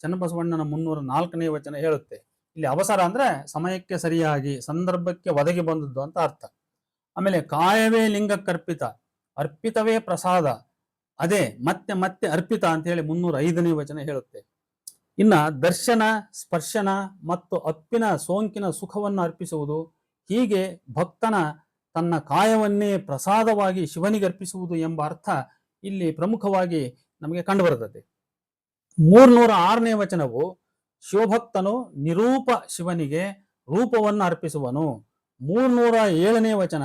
ಚನ್ನಬಸವಣ್ಣನ ಮುನ್ನೂರ ನಾಲ್ಕನೇ ವಚನ ಹೇಳುತ್ತೆ. ಇಲ್ಲಿ ಅವಸರ ಅಂದ್ರೆ ಸಮಯಕ್ಕೆ ಸರಿಯಾಗಿ, ಸಂದರ್ಭಕ್ಕೆ ಒದಗಿ ಬಂದದ್ದು ಅಂತ ಅರ್ಥ. ಆಮೇಲೆ ಕಾಯವೇ ಲಿಂಗಕ್ಕರ್ಪಿತ ಅರ್ಪಿತವೇ ಪ್ರಸಾದ, ಅದೇ ಮತ್ತೆ ಮತ್ತೆ ಅರ್ಪಿತ ಅಂತ ಹೇಳಿ ಮುನ್ನೂರ ಐದನೇ ವಚನ ಹೇಳುತ್ತೆ. ಇನ್ನ ದರ್ಶನ, ಸ್ಪರ್ಶನ ಮತ್ತು ಅಪ್ಪಿನ ಸೋಂಕಿನ ಸುಖವನ್ನು ಅರ್ಪಿಸುವುದು, ಹೀಗೆ ಭಕ್ತನ ತನ್ನ ಕಾಯವನ್ನೇ ಪ್ರಸಾದವಾಗಿ ಶಿವನಿಗೆ ಅರ್ಪಿಸುವುದು ಎಂಬ ಅರ್ಥ ಇಲ್ಲಿ ಪ್ರಮುಖವಾಗಿ ನಮಗೆ ಕಂಡುಬರುತ್ತದೆ. ಮೂರ್ನೂರ ಆರನೇ ವಚನವು, ಶಿವಭಕ್ತನು ನಿರೂಪ ಶಿವನಿಗೆ ರೂಪವನ್ನು ಅರ್ಪಿಸುವನು. ಮೂರ್ನೂರ ಏಳನೇ ವಚನ,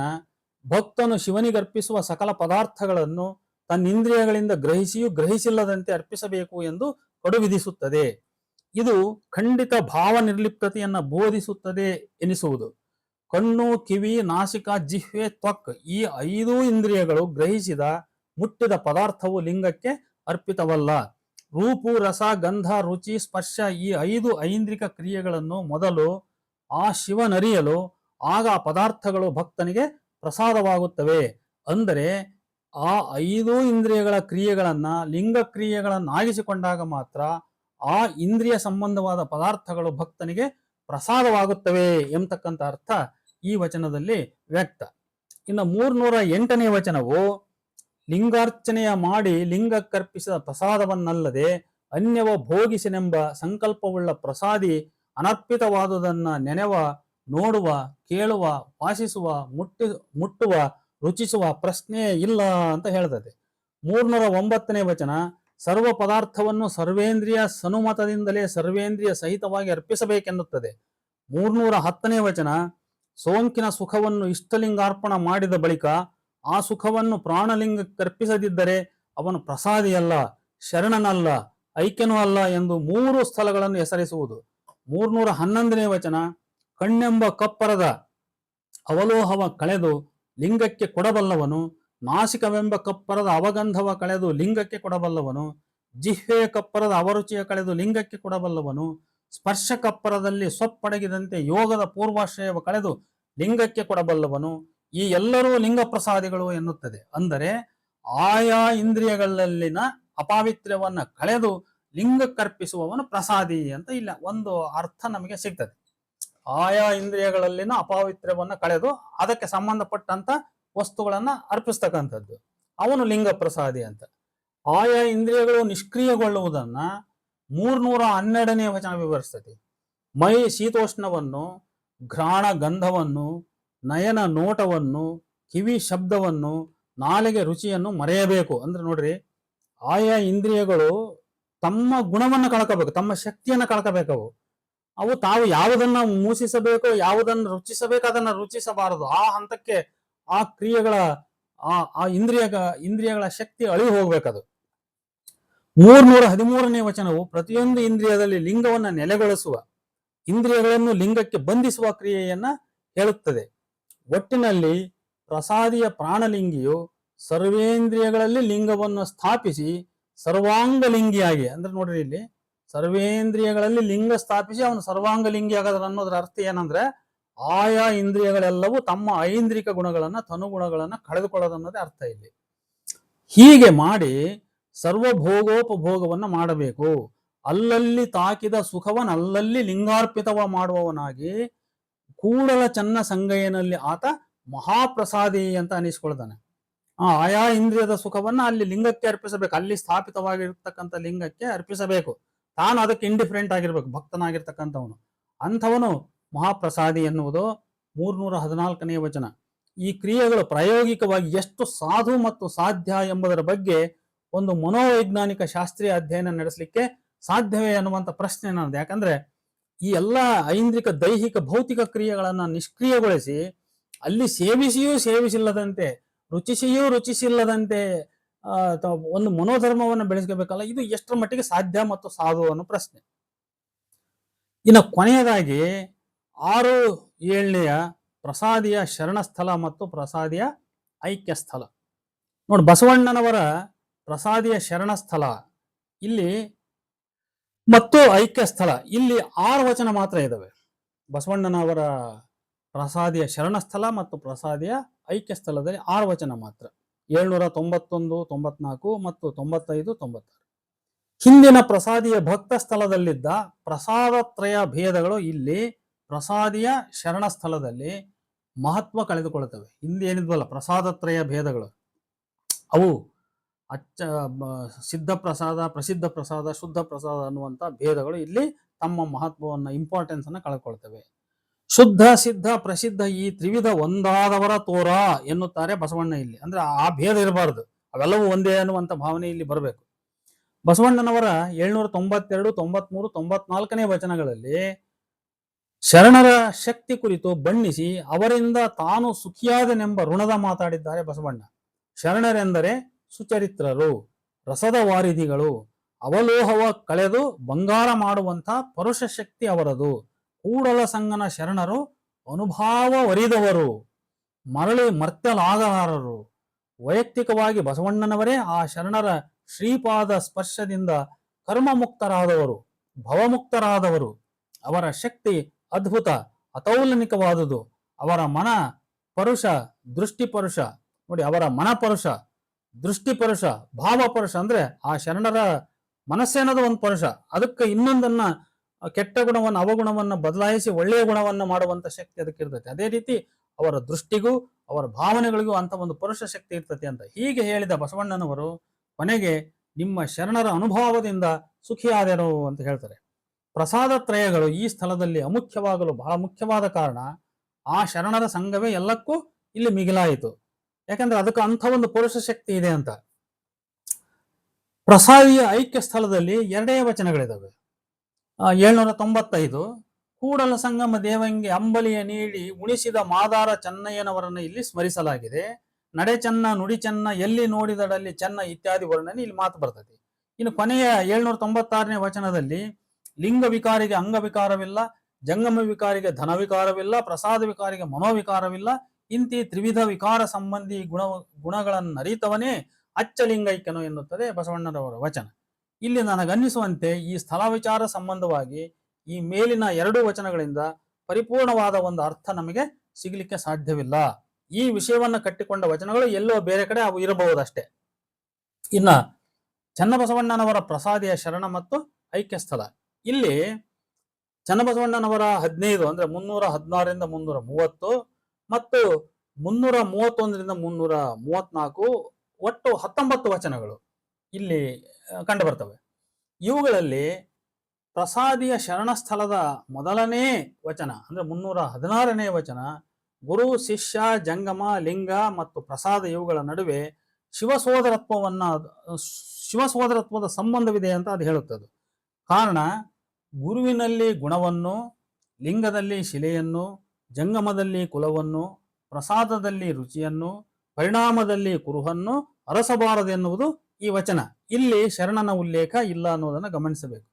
ಭಕ್ತನು ಶಿವನಿಗೆ ಅರ್ಪಿಸುವ ಸಕಲ ಪದಾರ್ಥಗಳನ್ನು ತನ್ನ ಇಂದ್ರಿಯಗಳಿಂದ ಗ್ರಹಿಸಿಯೂ ಗ್ರಹಿಸಿಲ್ಲದಂತೆ ಅರ್ಪಿಸಬೇಕು ಎಂದು ಕಡು ವಿಧಿಸುತ್ತದೆ ಇದು ಖಂಡಿತ ಭಾವ ನಿರ್ಲಿಪ್ತತೆಯನ್ನು ಬೋಧಿಸುತ್ತದೆ ಎನಿಸುವುದು. ಕಣ್ಣು, ಕಿವಿ, ನಾಸಿಕ, ಜಿಹ್ವೆ, ತ್ವಕ್ ಈ ಐದು ಇಂದ್ರಿಯಗಳು ಗ್ರಹಿಸಿದ ಮುಟ್ಟಿದ ಪದಾರ್ಥವು ಲಿಂಗಕ್ಕೆ ಅರ್ಪಿತವಲ್ಲ. ರೂಪು, ರಸ, ಗಂಧ, ರುಚಿ, ಸ್ಪರ್ಶ ಈ ಐದು ಐಂದ್ರಿಕ ಕ್ರಿಯೆಗಳನ್ನು ಮೊದಲು ಆ ಶಿವನರಿಯಲು, ಆಗ ಪದಾರ್ಥಗಳು ಭಕ್ತನಿಗೆ ಪ್ರಸಾದವಾಗುತ್ತವೆ. ಅಂದರೆ ಆ ಐದು ಇಂದ್ರಿಯಗಳ ಕ್ರಿಯೆಗಳನ್ನು ಲಿಂಗ ಕ್ರಿಯೆಗಳನ್ನಾಗಿಸಿಕೊಂಡಾಗ ಮಾತ್ರ ಆ ಇಂದ್ರಿಯ ಸಂಬಂಧವಾದ ಪದಾರ್ಥಗಳು ಭಕ್ತನಿಗೆ ಪ್ರಸಾದವಾಗುತ್ತವೆ ಎಂಬತಕ್ಕಂಥ ಅರ್ಥ ಈ ವಚನದಲ್ಲಿ ವ್ಯಕ್ತ. ಇನ್ನು ಮೂರ್ನೂರ ಎಂಟನೇ ವಚನವು, ಲಿಂಗಾರ್ಚನೆಯ ಮಾಡಿ ಲಿಂಗಕ್ಕರ್ಪಿಸಿದ ಪ್ರಸಾದವನ್ನಲ್ಲದೆ ಅನ್ಯವ ಭೋಗಿಸಿನೆಂಬ ಸಂಕಲ್ಪವುಳ್ಳ ಪ್ರಸಾದಿ ಅನರ್ಪಿತವಾದುದನ್ನು ನೆನೆವ, ನೋಡುವ, ಕೇಳುವ, ವಾಸಿಸುವ, ಮುಟ್ಟಿ, ಮುಟ್ಟುವ, ರುಚಿಸುವ ಪ್ರಶ್ನೆಯೇ ಇಲ್ಲ ಅಂತ ಹೇಳ್ತದೆ. ಮೂರ್ನೂರ ಒಂಬತ್ತನೇ ವಚನ ಸರ್ವ ಪದಾರ್ಥವನ್ನು ಸರ್ವೇಂದ್ರಿಯ ಸನುಮತದಿಂದಲೇ ಸರ್ವೇಂದ್ರಿಯ ಸಹಿತವಾಗಿ ಅರ್ಪಿಸಬೇಕೆನ್ನುತ್ತದೆ. ಮೂರ್ನೂರ ಹತ್ತನೇ ವಚನ, ಸೋಂಕಿನ ಸುಖವನ್ನು ಇಷ್ಟಲಿಂಗಾರ್ಪಣ ಮಾಡಿದ ಬಳಿಕ ಆ ಸುಖವನ್ನು ಪ್ರಾಣಲಿಂಗಕ್ಕರ್ಪಿಸದಿದ್ದರೆ ಅವನು ಪ್ರಸಾದಿಯಲ್ಲ, ಶರಣನಲ್ಲ, ಐಕ್ಯನೂ ಅಲ್ಲ ಎಂದು ಮೂರು ಸ್ಥಳಗಳನ್ನು ಹೆಸರಿಸುವುದು. ಮೂರ್ನೂರ ಹನ್ನೊಂದನೇ ವಚನ, ಕಣ್ಣೆಂಬ ಕಪ್ಪರದ ಅವಲೋಹವ ಕಳೆದು ಲಿಂಗಕ್ಕೆ ಕೊಡಬಲ್ಲವನು ನಾಸಿಕವೆಂಬ ಕಪ್ಪರದ ಅವಗಂಧವ ಕಳೆದು ಲಿಂಗಕ್ಕೆ ಕೊಡಬಲ್ಲವನು, ಜಿಹ್ವೆಯ ಕಪ್ಪರದ ಅವರುಚಿಯ ಕಳೆದು ಲಿಂಗಕ್ಕೆ ಕೊಡಬಲ್ಲವನು, ಸ್ಪರ್ಶ ಕಪ್ಪರದಲ್ಲಿ ಸೊಪ್ಪಡಗಿದಂತೆ ಯೋಗದ ಪೂರ್ವಾಶ್ರಯವ ಕಳೆದು ಲಿಂಗಕ್ಕೆ ಕೊಡಬಲ್ಲವನು, ಈ ಎಲ್ಲರೂ ಲಿಂಗ ಪ್ರಸಾದಿಗಳು ಎನ್ನುತ್ತದೆ. ಅಂದರೆ ಆಯಾ ಇಂದ್ರಿಯಗಳಲ್ಲಿನ ಅಪಾವಿತ್ರ್ಯವನ್ನು ಕಳೆದು ಲಿಂಗಕ್ಕರ್ಪಿಸುವವನು ಪ್ರಸಾದಿ ಅಂತ ಇಲ್ಲ, ಒಂದು ಅರ್ಥ ನಮಗೆ ಸಿಗ್ತದೆ. ಆಯಾ ಇಂದ್ರಿಯಗಳಲ್ಲಿನ ಅಪಾವಿತ್ರ್ಯವನ್ನು ಕಳೆದು ಅದಕ್ಕೆ ಸಂಬಂಧಪಟ್ಟಂತ ವಸ್ತುಗಳನ್ನ ಅರ್ಪಿಸ್ತಕ್ಕಂಥದ್ದು. ಅವನು ಲಿಂಗ ಪ್ರಸಾದಿ ಅಂತ. ಆಯಾ ಇಂದ್ರಿಯಗಳು ನಿಷ್ಕ್ರಿಯಗೊಳ್ಳುವುದನ್ನ ಮೂರ್ನೂರ ಹನ್ನೆರಡನೇ ವಚನ ವಿವರಿಸ್ತದೆ. ಮೈ ಶೀತೋಷ್ಣವನ್ನು, ಘ್ರಾಣ ಗಂಧವನ್ನು, ನಯನ ನೋಟವನ್ನು, ಕಿವಿ ಶಬ್ದವನ್ನು, ನಾಲಿಗೆ ರುಚಿಯನ್ನು ಮರೆಯಬೇಕು. ಅಂದ್ರೆ ನೋಡ್ರಿ, ಆಯಾ ಇಂದ್ರಿಯಗಳು ತಮ್ಮ ಗುಣವನ್ನು ಕಳ್ಕೋಬೇಕು, ತಮ್ಮ ಶಕ್ತಿಯನ್ನು ಕಳ್ಕೋಬೇಕು ಅವು. ಅವು ತಾವು ಯಾವುದನ್ನ ಮೂಸಿಸಬೇಕು, ಯಾವುದನ್ನು ರುಚಿಸಬೇಕು, ಅದನ್ನ ರುಚಿಸಬಾರದು. ಆ ಹಂತಕ್ಕೆ ಆ ಕ್ರಿಯೆಗಳ, ಆ ಆ ಇಂದ್ರಿಯ ಇಂದ್ರಿಯಗಳ ಶಕ್ತಿ ಅಳಿ ಹೋಗ್ಬೇಕದು. ಮೂರ್ನೂರ ಹದಿಮೂರನೇ ವಚನವು ಪ್ರತಿಯೊಂದು ಇಂದ್ರಿಯದಲ್ಲಿ ಲಿಂಗವನ್ನ ನೆಲೆಗೊಳಿಸುವ, ಇಂದ್ರಿಯಗಳನ್ನು ಲಿಂಗಕ್ಕೆ ಬಂಧಿಸುವ ಕ್ರಿಯೆಯನ್ನ ಹೇಳುತ್ತದೆ. ಒಟ್ಟಿನಲ್ಲಿ ಪ್ರಸಾದಿಯ ಪ್ರಾಣಲಿಂಗಿಯು ಸರ್ವೇಂದ್ರಿಯಗಳಲ್ಲಿ ಲಿಂಗವನ್ನು ಸ್ಥಾಪಿಸಿ ಸರ್ವಾಂಗಲಿಂಗಿಯಾಗಿ, ಅಂದ್ರೆ ನೋಡ್ರಿ ಇಲ್ಲಿ, ಸರ್ವೇಂದ್ರಿಯಗಳಲ್ಲಿ ಲಿಂಗ ಸ್ಥಾಪಿಸಿ ಅವನು ಸರ್ವಾಂಗಲಿಂಗಿ ಆಗದ್ರ ಅನ್ನೋದ್ರ ಅರ್ಥ ಏನಂದ್ರೆ ಆಯಾ ಇಂದ್ರಿಯಗಳೆಲ್ಲವೂ ತಮ್ಮ ಐಂದ್ರಿಕ ಗುಣಗಳನ್ನ, ತನುಗುಣಗಳನ್ನ ಕಳೆದುಕೊಳ್ಳೋದನ್ನೋದೇ ಅರ್ಥ ಇಲ್ಲಿ. ಹೀಗೆ ಮಾಡಿ ಸರ್ವಭೋಗೋಪಭೋಗವನ್ನು ಮಾಡಬೇಕು. ಅಲ್ಲಲ್ಲಿ ತಾಕಿದ ಸುಖವನ್ನು ಅಲ್ಲಲ್ಲಿ ಲಿಂಗಾರ್ಪಿತವ ಮಾಡುವವನಾಗಿ ಕೂಡಲ ಚನ್ನ ಸಂಗಯ್ಯನಲ್ಲಿ ಆತ ಮಹಾಪ್ರಸಾದಿ ಅಂತ ಅನಿಸ್ಕೊಳ್ತಾನೆ. ಆ ಆಯಾ ಇಂದ್ರಿಯದ ಸುಖವನ್ನ ಅಲ್ಲಿ ಲಿಂಗಕ್ಕೆ ಅರ್ಪಿಸಬೇಕು. ಅಲ್ಲಿ ಸ್ಥಾಪಿತವಾಗಿರ್ತಕ್ಕಂಥ ಲಿಂಗಕ್ಕೆ ಅರ್ಪಿಸಬೇಕು. ತಾನು ಅದಕ್ಕೆ ಇಂಡಿಫರೆಂಟ್ ಆಗಿರ್ಬೇಕು, ಭಕ್ತನಾಗಿರ್ತಕ್ಕಂಥವನು. ಅಂಥವನು ಮಹಾಪ್ರಸಾದಿ ಎನ್ನುವುದು ಮೂರ್ನೂರ ಹದಿನಾಲ್ಕನೆಯ ವಚನ. ಈ ಕ್ರಿಯೆಗಳು ಪ್ರಾಯೋಗಿಕವಾಗಿ ಎಷ್ಟು ಸಾಧು ಮತ್ತು ಸಾಧ್ಯ ಎಂಬುದರ ಬಗ್ಗೆ ಒಂದು ಮನೋವೈಜ್ಞಾನಿಕ ಶಾಸ್ತ್ರೀಯ ಅಧ್ಯಯನ ನಡೆಸಲಿಕ್ಕೆ ಸಾಧ್ಯವೇ ಅನ್ನುವಂಥ ಪ್ರಶ್ನೆ ನನ್ನದು. ಯಾಕಂದ್ರೆ ಈ ಎಲ್ಲ ಐಂದ್ರಿಕ, ದೈಹಿಕ, ಭೌತಿಕ ಕ್ರಿಯೆಗಳನ್ನ ನಿಷ್ಕ್ರಿಯಗೊಳಿಸಿ ಅಲ್ಲಿ ಸೇವಿಸಿಯೂ ಸೇವಿಸಿಲ್ಲದಂತೆ, ರುಚಿಸಿಯೂ ರುಚಿಸಿಲ್ಲದಂತೆ ಒಂದು ಮನೋಧರ್ಮವನ್ನು ಬೆಳೆಸ್ಕೋಬೇಕಲ್ಲ, ಇದು ಎಷ್ಟರ ಮಟ್ಟಿಗೆ ಸಾಧ್ಯ ಮತ್ತು ಸಾಧು ಅನ್ನೋ ಪ್ರಶ್ನೆ. ಇನ್ನು ಕೊನೆಯದಾಗಿ ಆರು ಏಳನೆಯ ಪ್ರಸಾದಿಯ ಶರಣಸ್ಥಳ ಮತ್ತು ಪ್ರಸಾದಿಯ ಐಕ್ಯ ಸ್ಥಳ ನೋಡಿ ಬಸವಣ್ಣನವರ ಪ್ರಸಾದಿಯ ಶರಣಸ್ಥಳ ಇಲ್ಲಿ ಮತ್ತು ಐಕ್ಯ ಸ್ಥಳ ಇಲ್ಲಿ ಆರು ವಚನ ಮಾತ್ರ ಇದ್ದಾವೆ ಬಸವಣ್ಣನವರ ಪ್ರಸಾದಿಯ ಶರಣಸ್ಥಳ ಮತ್ತು ಪ್ರಸಾದಿಯ ಐಕ್ಯ ಸ್ಥಳದಲ್ಲಿ ಆರು ವಚನ ಮಾತ್ರ. ಏಳ್ನೂರ ತೊಂಬತ್ತೊಂದು, ತೊಂಬತ್ನಾಲ್ಕು ಮತ್ತು ತೊಂಬತ್ತೈದು, ತೊಂಬತ್ತಾರು. ಹಿಂದಿನ ಪ್ರಸಾದಿಯ ಭಕ್ತ ಸ್ಥಳದಲ್ಲಿದ್ದ ಪ್ರಸಾದತ್ರಯ ಭೇದಗಳು ಇಲ್ಲಿ ಪ್ರಸಾದಿಯ ಶರಣ ಸ್ಥಳದಲ್ಲಿ ಮಹತ್ವ ಕಳೆದುಕೊಳ್ಳುತ್ತವೆ. ಹಿಂದೆ ಏನಿದ್ವಲ್ಲ, ಪ್ರಸಾದತ್ರಯ ಭೇದಗಳು. ಅವು ಅಚ್ಚ ಸಿದ್ಧ ಪ್ರಸಾದ, ಪ್ರಸಿದ್ಧ ಪ್ರಸಾದ, ಶುದ್ಧ ಪ್ರಸಾದ ಅನ್ನುವಂಥ ಭೇದಗಳು ಇಲ್ಲಿ ತಮ್ಮ ಮಹತ್ವವನ್ನು ಇಂಪಾರ್ಟೆನ್ಸ್ ಅನ್ನು ಕಳ್ಕೊಳ್ತವೆ ಶುದ್ಧ, ಸಿದ್ಧ, ಪ್ರಸಿದ್ಧ ಈ ತ್ರಿವಿಧ ಒಂದಾದವರ ತೋರ ಎನ್ನುತ್ತಾರೆ ಬಸವಣ್ಣ ಇಲ್ಲಿ. ಅಂದ್ರೆ ಆ ಭೇದ ಇರಬಾರದು. ಅವೆಲ್ಲವೂ ಒಂದೇ ಅನ್ನುವಂಥ ಭಾವನೆ ಇಲ್ಲಿ ಬರಬೇಕು. ಬಸವಣ್ಣನವರ ಏಳ್ನೂರ ತೊಂಬತ್ತೆರಡು, ತೊಂಬತ್ಮೂರು, ತೊಂಬತ್ನಾಲ್ಕನೇ ವಚನಗಳಲ್ಲಿ ಶರಣರ ಶಕ್ತಿ ಕುರಿತು ಬಣ್ಣಿಸಿ ಅವರಿಂದ ತಾನು ಸುಖಿಯಾದನೆಂಬ ಋಣದ ಮಾತಾಡಿದ್ದಾರೆ ಬಸವಣ್ಣ. ಶರಣರೆಂದರೆ ಸುಚರಿತ್ರರು, ರಸದ ವಾರಿಧಿಗಳು, ಅವಲೋಹವ ಕಳೆದು ಬಂಗಾರ ಮಾಡುವಂಥ ಪರುಷ ಶಕ್ತಿ ಅವರದು. ಕೂಡಲ ಸಂಗನ ಶರಣರು ಅನುಭಾವ ಒರಿದವರು ಮರಳಿ ಮರ್ತಲಾಗಲಾರರು. ವೈಯಕ್ತಿಕವಾಗಿ ಬಸವಣ್ಣನವರೇ ಆ ಶರಣರ ಶ್ರೀಪಾದ ಸ್ಪರ್ಶದಿಂದ ಕರ್ಮಮುಕ್ತರಾದವರು, ಭವಮುಕ್ತರಾದವರು. ಅವರ ಶಕ್ತಿ ಅದ್ಭುತ ಅತೌಲನಿಕವಾದುದು ಅವರ ಮನ ಪರುಷ, ದೃಷ್ಟಿ ಪರುಷ. ನೋಡಿ, ಅವರ ಮನ ಪರುಷ, ದೃಷ್ಟಿ ಪರುಷ, ಭಾವ ಪರುಷ ಅಂದ್ರೆ ಆ ಶರಣರ ಮನಸ್ಸೇನದು ಒಂದು ಪರುಷ. ಅದಕ್ಕೆ ಇನ್ನೊಂದನ್ನ ಕೆಟ್ಟ ಗುಣವನ್ನು, ಅವಗುಣವನ್ನ ಬದಲಾಯಿಸಿ ಒಳ್ಳೆಯ ಗುಣವನ್ನ ಮಾಡುವಂತ ಶಕ್ತಿ ಅದಕ್ಕೆ ಇರ್ತೈತೆ. ಅದೇ ರೀತಿ ಅವರ ದೃಷ್ಟಿಗೂ, ಅವರ ಭಾವನೆಗಳಿಗೂ ಅಂತ ಒಂದು ಪರುಷ ಶಕ್ತಿ ಇರ್ತೈತಿ ಅಂತ ಹೀಗೆ ಹೇಳಿದ ಬಸವಣ್ಣನವರು, ಕೊನೆಗೆ ನಿಮ್ಮ ಶರಣರ ಅನುಭವದಿಂದ ಸುಖಿಯಾದರು ಅಂತ ಹೇಳ್ತಾರೆ. ಪ್ರಸಾದ ತ್ರಯಗಳು ಈ ಸ್ಥಳದಲ್ಲಿ ಅಮುಖ್ಯವಾಗಲು ಬಹಳ ಮುಖ್ಯವಾದ ಕಾರಣ ಆ ಶರಣರ ಸಂಘವೇ ಎಲ್ಲಕ್ಕೂ ಇಲ್ಲಿ ಮಿಗಿಲಾಯಿತು. ಯಾಕಂದ್ರೆ ಅದಕ್ಕೆ ಅಂಥ ಒಂದು ಪುರುಷ ಶಕ್ತಿ ಇದೆ ಅಂತ. ಪ್ರಸಾದಿಯ ಐಕ್ಯ ಸ್ಥಳದಲ್ಲಿ ಎರಡೇ ವಚನಗಳಿದಾವೆ. ಏಳ್ನೂರ ತೊಂಬತ್ತೈದು, ಕೂಡಲ ಸಂಗಮ ದೇವಂಗೆ ಅಂಬಲಿಯ ನೀಡಿ ಉಣಿಸಿದ ಮಾದಾರ ಚೆನ್ನಯ್ಯನವರನ್ನು ಇಲ್ಲಿ ಸ್ಮರಿಸಲಾಗಿದೆ. ನಡೆ ಚೆನ್ನ, ನುಡಿ ಚೆನ್ನ, ಎಲ್ಲಿ ನೋಡಿದಡಲ್ಲಿ ಚೆನ್ನ ಇತ್ಯಾದಿ ವರ್ಣನೆ ಇಲ್ಲಿ ಮಾತು ಬರ್ತದೆ. ಇನ್ನು ಕೊನೆಯ ಏಳ್ನೂರ ತೊಂಬತ್ತಾರನೇ ವಚನದಲ್ಲಿ ಲಿಂಗ ವಿಕಾರಿಗೆ ಅಂಗವಿಕಾರವಿಲ್ಲ ಜಂಗಮ ವಿಕಾರಿಗೆ ಧನವಿಕಾರವಿಲ್ಲ ಪ್ರಸಾದ ವಿಕಾರಿಗೆ ಮನೋವಿಕಾರವಿಲ್ಲ ಇಂತಿ ತ್ರಿವಿಧ ವಿಕಾರ ಸಂಬಂಧಿ ಗುಣ, ಗುಣಗಳನ್ನು ಅರಿತವನೇ ಅಚ್ಚಲಿಂಗೈಕ್ಯನು ಎನ್ನುತ್ತದೆ ಬಸವಣ್ಣನವರ ವಚನ. ಇಲ್ಲಿ ನನಗನ್ನಿಸುವಂತೆ ಈ ಸ್ಥಳ ವಿಚಾರ ಸಂಬಂಧವಾಗಿ ಈ ಮೇಲಿನ ಎರಡು ವಚನಗಳಿಂದ ಪರಿಪೂರ್ಣವಾದ ಒಂದು ಅರ್ಥ ನಮಗೆ ಸಿಗಲಿಕ್ಕೆ ಸಾಧ್ಯವಿಲ್ಲ. ಈ ವಿಷಯವನ್ನು ಕಟ್ಟಿಕೊಂಡ ವಚನಗಳು ಎಲ್ಲೋ ಬೇರೆ ಕಡೆ ಅವು ಇರಬಹುದಷ್ಟೇ. ಇನ್ನ ಚನ್ನಬಸವಣ್ಣನವರ ಪ್ರಸಾದಿಯ ಶರಣ ಮತ್ತು ಐಕ್ಯ ಸ್ಥಳ ಇಲ್ಲಿ ಚನ್ನಬಸವಣ್ಣನವರ ಹದಿನೈದು ಅಂದ್ರೆ ಮುನ್ನೂರ ಹದಿನಾರರಿಂದ ಮುನ್ನೂರ ಮೂವತ್ತು ಮತ್ತು ಮುನ್ನೂರ ಮೂವತ್ತೊಂದರಿಂದ ಮುನ್ನೂರ ಮೂವತ್ನಾಲ್ಕು ಒಟ್ಟು ಹತ್ತೊಂಬತ್ತು ವಚನಗಳು ಇಲ್ಲಿ ಕಂಡುಬರ್ತವೆ ಕಂಡು ಬರ್ತವೆ. ಇವುಗಳಲ್ಲಿ ಪ್ರಸಾದಿಯ ಶರಣಸ್ಥಳದ ಮೊದಲನೇ ವಚನ ಅಂದ್ರೆ ಮುನ್ನೂರ ಹದಿನಾರನೇ ವಚನ, ಗುರು, ಶಿಷ್ಯ, ಜಂಗಮ, ಲಿಂಗ ಮತ್ತು ಪ್ರಸಾದ ಇವುಗಳ ನಡುವೆ ಶಿವಸೋದರತ್ವವನ್ನ, ಶಿವಸೋದರತ್ವದ ಸಂಬಂಧವಿದೆ ಅಂತ ಅದು ಹೇಳುತ್ತದೆ. ಕಾರಣ ಗುರುವಿನಲ್ಲಿ ಗುಣವನ್ನು, ಲಿಂಗದಲ್ಲಿ ಶಿಲೆಯನ್ನು, ಜಂಗಮದಲ್ಲಿ ಕುಲವನ್ನು, ಪ್ರಸಾದದಲ್ಲಿ ರುಚಿಯನ್ನು, ಪರಿಣಾಮದಲ್ಲಿ ಕುರುಹನ್ನು ಅರಸಬಾರದೆನ್ನುವುದು ಈ ವಚನ. ಇಲ್ಲಿ ಶರಣನ ಉಲ್ಲೇಖ ಇಲ್ಲ ಅನ್ನೋದನ್ನು ಗಮನಿಸಬೇಕು.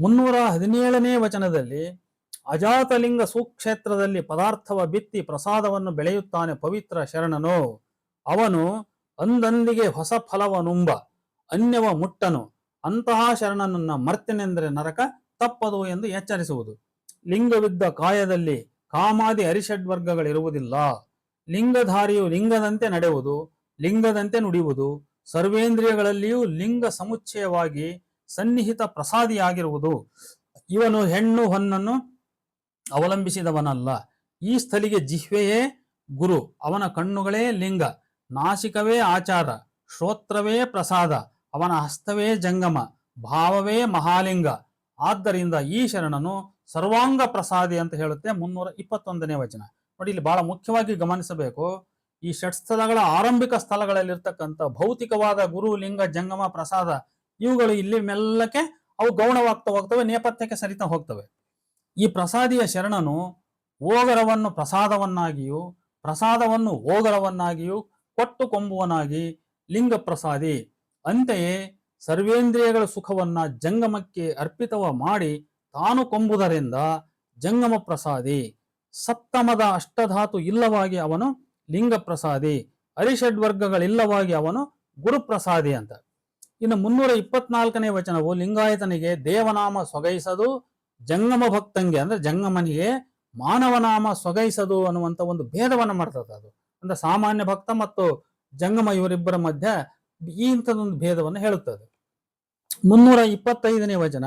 ಮುನ್ನೂರ ಹದಿನೇಳನೇ ವಚನದಲ್ಲಿ ಅಜಾತಲಿಂಗ ಸುಕ್ಷೇತ್ರದಲ್ಲಿ ಪದಾರ್ಥವ ಬಿತ್ತಿ ಪ್ರಸಾದವನ್ನು ಬೆಳೆಯುತ್ತಾನೆ ಪವಿತ್ರ ಶರಣನು. ಅವನು ಅಂದಂದಿಗೆ ಹೊಸ ಫಲವನುಂಬ, ಅನ್ಯವ ಮುಟ್ಟನು. ಅಂತಹ ಶರಣನನ್ನ ಮರ್ತನೆಂದರೆ ನರಕ ತಪ್ಪದು ಎಂದು ಎಚ್ಚರಿಸುವುದು. ಲಿಂಗವಿದ್ದ ಕಾಯದಲ್ಲಿ ಕಾಮಾದಿ ಅರಿಷಡ್ವರ್ಗಗಳಿರುವುದಿಲ್ಲ ಲಿಂಗಧಾರಿಯು ಲಿಂಗದಂತೆ ನಡೆಯುವುದು ಲಿಂಗದಂತೆ ನುಡಿಯುವುದು, ಸರ್ವೇಂದ್ರಿಯಗಳಲ್ಲಿಯೂ ಲಿಂಗ ಸಮುಚ್ಚಯವಾಗಿ ಸನ್ನಿಹಿತ ಪ್ರಸಾದಿಯಾಗಿರುವುದು. ಇವನು ಹೆಣ್ಣು ಹೊನ್ನನ್ನು ಅವಲಂಬಿಸಿದವನಲ್ಲ. ಈ ಸ್ಥಳಿಗೆ ಜಿಹ್ವೆಯೇ ಗುರು. ಅವನ ಕಣ್ಣುಗಳೇ ಲಿಂಗ. ನಾಶಿಕವೇ ಆಚಾರ. ಶ್ರೋತ್ರವೇ ಪ್ರಸಾದ. ಅವನ ಹಸ್ತವೇ ಜಂಗಮ. ಭಾವವೇ ಮಹಾಲಿಂಗ. ಆದ್ದರಿಂದ ಈ ಶರಣನು ಸರ್ವಾಂಗ ಪ್ರಸಾದಿ ಅಂತ ಹೇಳುತ್ತೆ ಮುನ್ನೂರ ಇಪ್ಪತ್ತೊಂದನೇ ವಚನ. ನೋಡಿ, ಇಲ್ಲಿ ಬಹಳ ಮುಖ್ಯವಾಗಿ ಗಮನಿಸಬೇಕು. ಈ ಷಟ್ಸ್ಥಳಗಳ ಆರಂಭಿಕ ಸ್ಥಳಗಳಲ್ಲಿರ್ತಕ್ಕಂಥ ಭೌತಿಕವಾದ ಗುರು, ಲಿಂಗ, ಜಂಗಮ, ಪ್ರಸಾದ, ಇವುಗಳು ಇಲ್ಲಿ ಮೆಲ್ಲಕ್ಕೆ ಅವು ಗೌಣವಾಗ್ತಾ ಹೋಗ್ತವೆ, ನೇಪಥ್ಯಕ್ಕೆ ಸರಿತಾ ಹೋಗ್ತವೆ. ಈ ಪ್ರಸಾದಿಯ ಶರಣನು ಓಗರವನ್ನು ಪ್ರಸಾದವನ್ನಾಗಿಯೂ, ಪ್ರಸಾದವನ್ನು ಓಗರವನ್ನಾಗಿಯೂ, ಕೊಟ್ಟು ಕೊಂಬುವನಾಗಿ ಲಿಂಗ ಪ್ರಸಾದಿ. ಅಂತೆಯೇ ಸರ್ವೇಂದ್ರಿಯಗಳ ಸುಖವನ್ನ ಜಂಗಮಕ್ಕೆ ಅರ್ಪಿತವ ಮಾಡಿ ತಾನು ಕೊಂಬುದರಿಂದ ಜಂಗಮ ಪ್ರಸಾದಿ. ಸಪ್ತಮದ ಅಷ್ಟಧಾತು ಇಲ್ಲವಾಗಿ ಅವನು ಲಿಂಗ ಪ್ರಸಾದಿ. ಅರಿಷಡ್ವರ್ಗಗಳಿಲ್ಲವಾಗಿ ಅವನು ಗುರುಪ್ರಸಾದಿ ಅಂತ. ಇನ್ನು ಮುನ್ನೂರ ಇಪ್ಪತ್ನಾಲ್ಕನೇ ವಚನವು ಲಿಂಗಾಯತನಿಗೆ ದೇವನಾಮ ಸೊಗೈಸದು ಜಂಗಮ ಭಕ್ತಂಗೆ ಅಂದ್ರೆ ಜಂಗಮನಿಗೆ ಮಾನವನಾಮ ಸೊಗೈಸದು ಅನ್ನುವಂತ ಒಂದು ಭೇದವನ್ನ ಮಾಡ್ತದೆ ಅದು. ಅಂದ್ರೆ ಸಾಮಾನ್ಯ ಭಕ್ತ ಮತ್ತು ಜಂಗಮ ಇವರಿಬ್ಬರ ಮಧ್ಯ ಈ ಇಂಥದೊಂದು ಭೇದವನ್ನು ಹೇಳುತ್ತದೆ. ಮುನ್ನೂರ ಇಪ್ಪತ್ತೈದನೇ ವಚನ,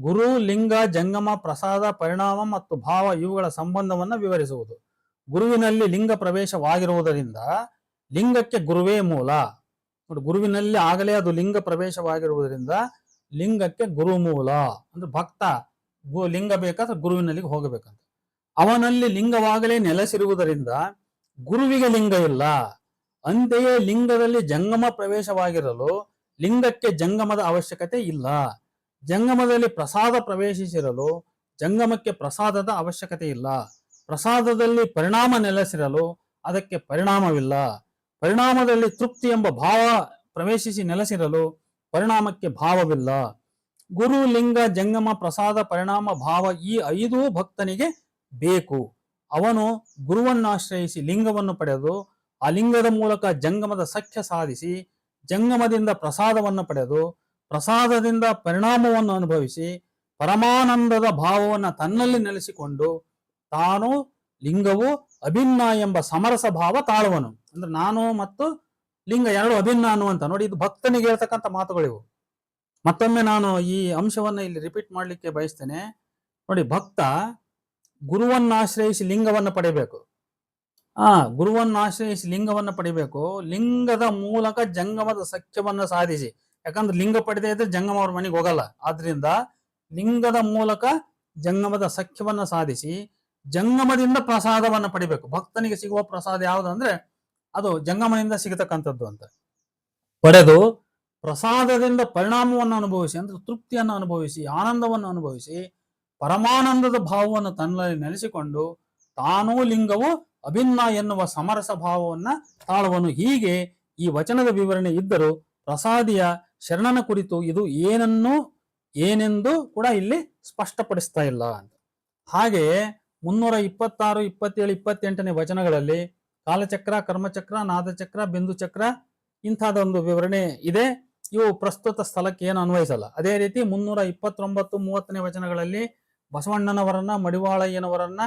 ಗುರು, ಲಿಂಗ, ಜಂಗಮ, ಪ್ರಸಾದ, ಪರಿಣಾಮ ಮತ್ತು ಭಾವ ಇವುಗಳ ಸಂಬಂಧವನ್ನು ವಿವರಿಸುವುದು. ಗುರುವಿನಲ್ಲಿ ಲಿಂಗ ಪ್ರವೇಶವಾಗಿರುವುದರಿಂದ ಲಿಂಗಕ್ಕೆ ಗುರುವೇ ಮೂಲ. ನೋಡಿ, ಗುರುವಿನಲ್ಲಿ ಆಗಲೇ ಅದು ಲಿಂಗ ಪ್ರವೇಶವಾಗಿರುವುದರಿಂದ ಲಿಂಗಕ್ಕೆ ಗುರು ಮೂಲ. ಅಂದ್ರೆ ಭಕ್ತ ಲಿಂಗ ಬೇಕಾದ್ರೆ ಗುರುವಿನಲ್ಲಿ ಹೋಗಬೇಕಂತ. ಅವನಲ್ಲಿ ಲಿಂಗವಾಗಲೇ ನೆಲೆಸಿರುವುದರಿಂದ ಗುರುವಿಗೆ ಲಿಂಗ ಇಲ್ಲ. ಅಂತೆಯೇ ಲಿಂಗದಲ್ಲಿ ಜಂಗಮ ಪ್ರವೇಶವಾಗಿರಲು ಲಿಂಗಕ್ಕೆ ಜಂಗಮದ ಅವಶ್ಯಕತೆ ಇಲ್ಲ. ಜಂಗಮದಲ್ಲಿ ಪ್ರಸಾದ ಪ್ರವೇಶಿಸಿರಲು ಜಂಗಮಕ್ಕೆ ಪ್ರಸಾದದ ಅವಶ್ಯಕತೆ ಇಲ್ಲ. ಪ್ರಸಾದದಲ್ಲಿ ಪರಿಣಾಮ ನೆಲೆಸಿರಲು ಅದಕ್ಕೆ ಪರಿಣಾಮವಿಲ್ಲ. ಪರಿಣಾಮದಲ್ಲಿ ತೃಪ್ತಿ ಎಂಬ ಭಾವ ಪ್ರವೇಶಿಸಿ ನೆಲೆಸಿರಲು ಪರಿಣಾಮಕ್ಕೆ ಭಾವವಿಲ್ಲ. ಗುರು, ಲಿಂಗ, ಜಂಗಮ, ಪ್ರಸಾದ, ಪರಿಣಾಮ, ಭಾವ ಈ ಐದೂ ಭಕ್ತನಿಗೆ ಬೇಕು. ಅವನು ಗುರುವನ್ನಾಶ್ರಯಿಸಿ ಲಿಂಗವನ್ನು ಪಡೆದು ಆ ಲಿಂಗದ ಮೂಲಕ ಜಂಗಮದ ಸಖ್ಯ ಸಾಧಿಸಿ, ಜಂಗಮದಿಂದ ಪ್ರಸಾದವನ್ನು ಪಡೆದು, ಪ್ರಸಾದದಿಂದ ಪರಿಣಾಮವನ್ನು ಅನುಭವಿಸಿ, ಪರಮಾನಂದದ ಭಾವವನ್ನು ತನ್ನಲ್ಲಿ ನೆಲೆಸಿಕೊಂಡು ತಾನು ಲಿಂಗವು ಅಭಿನ್ನ ಎಂಬ ಸಮರಸ ಭಾವ ತಾಳುವನು. ಅಂದ್ರೆ ನಾನು ಮತ್ತು ಲಿಂಗ ಎರಡು ಅಭಿನ್ನ ಅನ್ನುವಂತ ನೋಡಿ, ಇದು ಭಕ್ತನಿಗೆ ಹೇಳ್ತಕ್ಕಂಥ ಮಾತುಗಳಿವು. ಮತ್ತೊಮ್ಮೆ ನಾನು ಈ ಅಂಶವನ್ನ ಇಲ್ಲಿ ರಿಪೀಟ್ ಮಾಡಲಿಕ್ಕೆ ಬಯಸ್ತೇನೆ. ನೋಡಿ, ಭಕ್ತ ಗುರುವನ್ನ ಆಶ್ರಯಿಸಿ ಲಿಂಗವನ್ನು ಪಡಿಬೇಕು ಆ, ಗುರುವನ್ನ ಆಶ್ರಯಿಸಿ ಲಿಂಗವನ್ನು ಪಡಿಬೇಕು. ಲಿಂಗದ ಮೂಲಕ ಜಂಗಮದ ಸಖ್ಯವನ್ನು ಸಾಧಿಸಿ. ಯಾಕಂದ್ರೆ ಲಿಂಗ ಪಡೆದೇ ಇದ್ರೆ ಜಂಗಮ ಅವ್ರ ಮನೆಗೆ ಹೋಗಲ್ಲ. ಆದ್ರಿಂದ ಲಿಂಗದ ಮೂಲಕ ಜಂಗಮದ ಸಖ್ಯವನ್ನು ಸಾಧಿಸಿ ಜಂಗಮದಿಂದ ಪ್ರಸಾದವನ್ನು ಪಡಿಬೇಕು. ಭಕ್ತನಿಗೆ ಸಿಗುವ ಪ್ರಸಾದ ಯಾವುದಂದ್ರೆ ಅದು ಜಂಗಮನಿಂದ ಸಿಗತಕ್ಕಂಥದ್ದು ಅಂತ. ಪಡೆದು ಪ್ರಸಾದದಿಂದ ಪರಿಣಾಮವನ್ನು ಅನುಭವಿಸಿ, ಅಂದ್ರೆ ತೃಪ್ತಿಯನ್ನು ಅನುಭವಿಸಿ, ಆನಂದವನ್ನು ಅನುಭವಿಸಿ, ಪರಮಾನಂದದ ಭಾವವನ್ನು ತನ್ನಲ್ಲಿ ನೆಲೆಸಿಕೊಂಡು ತಾನೂ ಲಿಂಗವು ಅಭಿನ್ನ ಎನ್ನುವ ಸಮರಸ ಭಾವವನ್ನ ತಾಳುವನು ಹೀಗೆ ಈ ವಚನದ ವಿವರಣೆ ಇದ್ದರೂ ಪ್ರಸಾದಿಯ ಶರಣನ ಕುರಿತು ಇದು ಏನನ್ನು, ಏನೆಂದು ಕೂಡ ಇಲ್ಲಿ ಸ್ಪಷ್ಟಪಡಿಸ್ತಾ ಇಲ್ಲ ಅಂತ. ಹಾಗೆಯೇ ಮುನ್ನೂರ ಇಪ್ಪತ್ತಾರು, ಇಪ್ಪತ್ತೇಳು, ಇಪ್ಪತ್ತೆಂಟನೇ ವಚನಗಳಲ್ಲಿ ಕಾಲಚಕ್ರ, ಕರ್ಮಚಕ್ರ, ನಾದಚಕ್ರ ಬಿಂದು ಚಕ್ರ ಇಂಥದೊಂದು ವಿವರಣೆ ಇದೆ. ಇವು ಪ್ರಸ್ತುತ ಸ್ಥಳಕ್ಕೆ ಏನು ಅನ್ವಯಿಸಲ್ಲ. ಅದೇ ರೀತಿ ಮುನ್ನೂರ ಇಪ್ಪತ್ತೊಂಬತ್ತು, ಮೂವತ್ತನೇ ವಚನಗಳಲ್ಲಿ ಬಸವಣ್ಣನವರನ್ನ, ಮಡಿವಾಳಯ್ಯನವರನ್ನ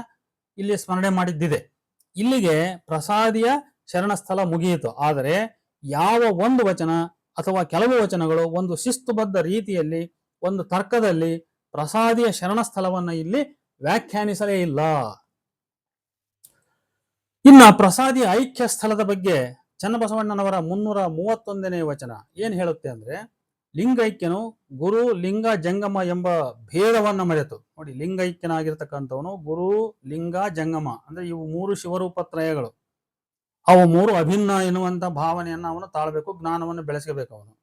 ಇಲ್ಲಿ ಸ್ಮರಣೆ ಮಾಡಿದ್ದಿದೆ. ಇಲ್ಲಿಗೆ ಪ್ರಸಾದಿಯ ಶರಣ ಸ್ಥಳ ಮುಗಿಯಿತು. ಆದರೆ ಯಾವ ಒಂದು ವಚನ ಅಥವಾ ಕೆಲವು ವಚನಗಳು ಒಂದು ಶಿಸ್ತುಬದ್ಧ ರೀತಿಯಲ್ಲಿ, ಒಂದು ತರ್ಕದಲ್ಲಿ ಪ್ರಸಾದಿಯ ಶರಣ ಸ್ಥಳವನ್ನ ಇಲ್ಲಿ ವ್ಯಾಖ್ಯಾನಿಸಲೇ ಇಲ್ಲ. ಇನ್ನ ಪ್ರಸಾದಿಯ ಐಕ್ಯ ಸ್ಥಳದ ಬಗ್ಗೆ ಚನ್ನಬಸವಣ್ಣನವರ ಮುನ್ನೂರ ಮೂವತ್ತೊಂದನೇ ವಚನ ಏನ್ ಹೇಳುತ್ತೆ ಅಂದ್ರೆ ಲಿಂಗೈಕ್ಯನು ಗುರು ಲಿಂಗ ಜಂಗಮ ಎಂಬ ಭೇದವನ್ನ ಮರೆತು. ನೋಡಿ, ಲಿಂಗೈಕ್ಯನಾಗಿರ್ತಕ್ಕಂಥವನು ಗುರು ಲಿಂಗ ಜಂಗಮ. ಅಂದ್ರೆ ಇವು ಮೂರು ಶಿವರೂಪತ್ರಯಗಳು. ಅವು ಮೂರು ಅಭಿನ್ನ ಎನ್ನುವಂತ ಭಾವನೆಯನ್ನ ಅವನು ತಾಳ್ಬೇಕು, ಜ್ಞಾನವನ್ನು ಬೆಳೆಸಬೇಕು ಅವನು.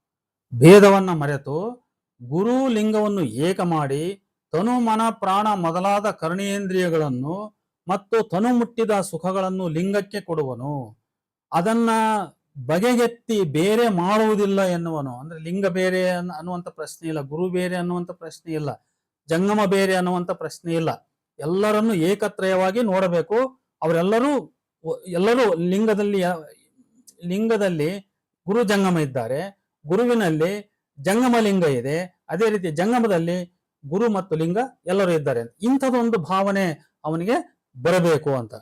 ಭೇದವನ್ನ ಮರೆತು ಗುರು ಲಿಂಗವನ್ನು ಏಕ ಮಾಡಿ ತನು ಮನ ಪ್ರಾಣ ಮೊದಲಾದ ಕರ್ಣೇಂದ್ರಿಯಗಳನ್ನು ಮತ್ತು ತನು ಮುಟ್ಟಿದ ಸುಖಗಳನ್ನು ಲಿಂಗಕ್ಕೆ ಕೊಡುವನು. ಅದನ್ನ ಬಗೆಗೆತ್ತಿ ಬೇರೆ ಮಾಡುವುದಿಲ್ಲ ಎನ್ನುವನು. ಅಂದ್ರೆ ಲಿಂಗ ಬೇರೆ ಅನ್ನುವಂಥ ಪ್ರಶ್ನೆ ಇಲ್ಲ, ಗುರು ಬೇರೆ ಅನ್ನುವಂಥ ಪ್ರಶ್ನೆ ಇಲ್ಲ, ಜಂಗಮ ಬೇರೆ ಅನ್ನುವಂಥ ಪ್ರಶ್ನೆ ಇಲ್ಲ. ಎಲ್ಲರನ್ನು ಏಕತ್ರಯವಾಗಿ ನೋಡಬೇಕು. ಅವರೆಲ್ಲರೂ ಎಲ್ಲರೂ ಲಿಂಗದಲ್ಲಿ ಲಿಂಗದಲ್ಲಿ ಗುರು ಜಂಗಮ ಇದ್ದಾರೆ. ಗುರುವಿನಲ್ಲಿ ಜಂಗಮ ಲಿಂಗ ಇದೆ. ಅದೇ ರೀತಿ ಜಂಗಮದಲ್ಲಿ ಗುರು ಮತ್ತು ಲಿಂಗ ಎಲ್ಲರೂ ಇದ್ದಾರೆ. ಇಂಥದೊಂದು ಭಾವನೆ ಅವನಿಗೆ ಬರಬೇಕು ಅಂತ.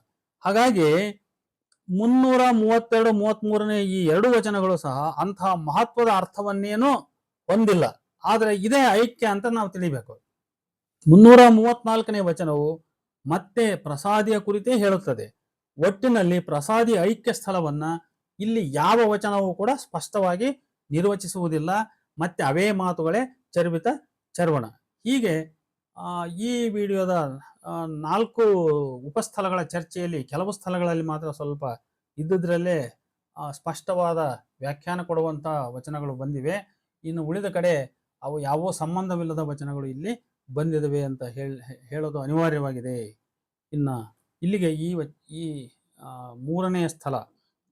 ಹಾಗಾಗಿ ಮುನ್ನೂರ ಮೂವತ್ತೆರಡು ಮೂವತ್ಮೂರನೇ ಈ ಎರಡು ವಚನಗಳು ಸಹ ಅಂತಹ ಮಹತ್ವದ ಅರ್ಥವನ್ನೇನು ಹೊಂದಿಲ್ಲ. ಆದರೆ ಇದೇ ಐಕ್ಯ ಅಂತ ನಾವು ತಿಳಿಬೇಕು. ಮುನ್ನೂರ ಮೂವತ್ನಾಲ್ಕನೇ ವಚನವು ಮತ್ತೆ ಪ್ರಸಾದಿಯ ಕುರಿತೇ ಹೇಳುತ್ತದೆ. ಒಟ್ಟಿನಲ್ಲಿ ಪ್ರಸಾದಿ ಐಕ್ಯ ಸ್ಥಳವನ್ನ ಇಲ್ಲಿ ಯಾವ ವಚನವೂ ಕೂಡ ಸ್ಪಷ್ಟವಾಗಿ ನಿರ್ವಚಿಸುವುದಿಲ್ಲ. ಮತ್ತೆ ಅವೇ ಮಾತುಗಳೇ ಚರ್ವಿತ ಚರ್ವಣ. ಹೀಗೆ ಈ ವಿಡಿಯೋದ ನಾಲ್ಕು ಉಪಸ್ಥಳಗಳ ಚರ್ಚೆಯಲ್ಲಿ ಕೆಲವು ಸ್ಥಳಗಳಲ್ಲಿ ಮಾತ್ರ ಸ್ವಲ್ಪ ಇದ್ದುದರಲ್ಲೇ ಸ್ಪಷ್ಟವಾದ ವ್ಯಾಖ್ಯಾನ ಕೊಡುವಂಥ ವಚನಗಳು ಬಂದಿವೆ. ಇನ್ನು ಉಳಿದ ಕಡೆ ಅವು ಯಾವ ಸಂಬಂಧವಿಲ್ಲದ ವಚನಗಳು ಇಲ್ಲಿ ಬಂದಿದವೆ ಅಂತ ಹೇಳಿ ಹೇಳೋದು ಅನಿವಾರ್ಯವಾಗಿದೆ. ಇನ್ನು ಇಲ್ಲಿಗೆ ಈ ವ ಈ ಮೂರನೆಯ ಸ್ಥಳ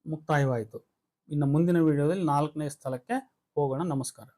ಮುಕ್ತಾಯವಾಯಿತು. ಇನ್ನು ಮುಂದಿನ ವಿಡಿಯೋದಲ್ಲಿ ನಾಲ್ಕನೇ ಸ್ಥಳಕ್ಕೆ ಹೋಗೋಣ. ನಮಸ್ಕಾರ.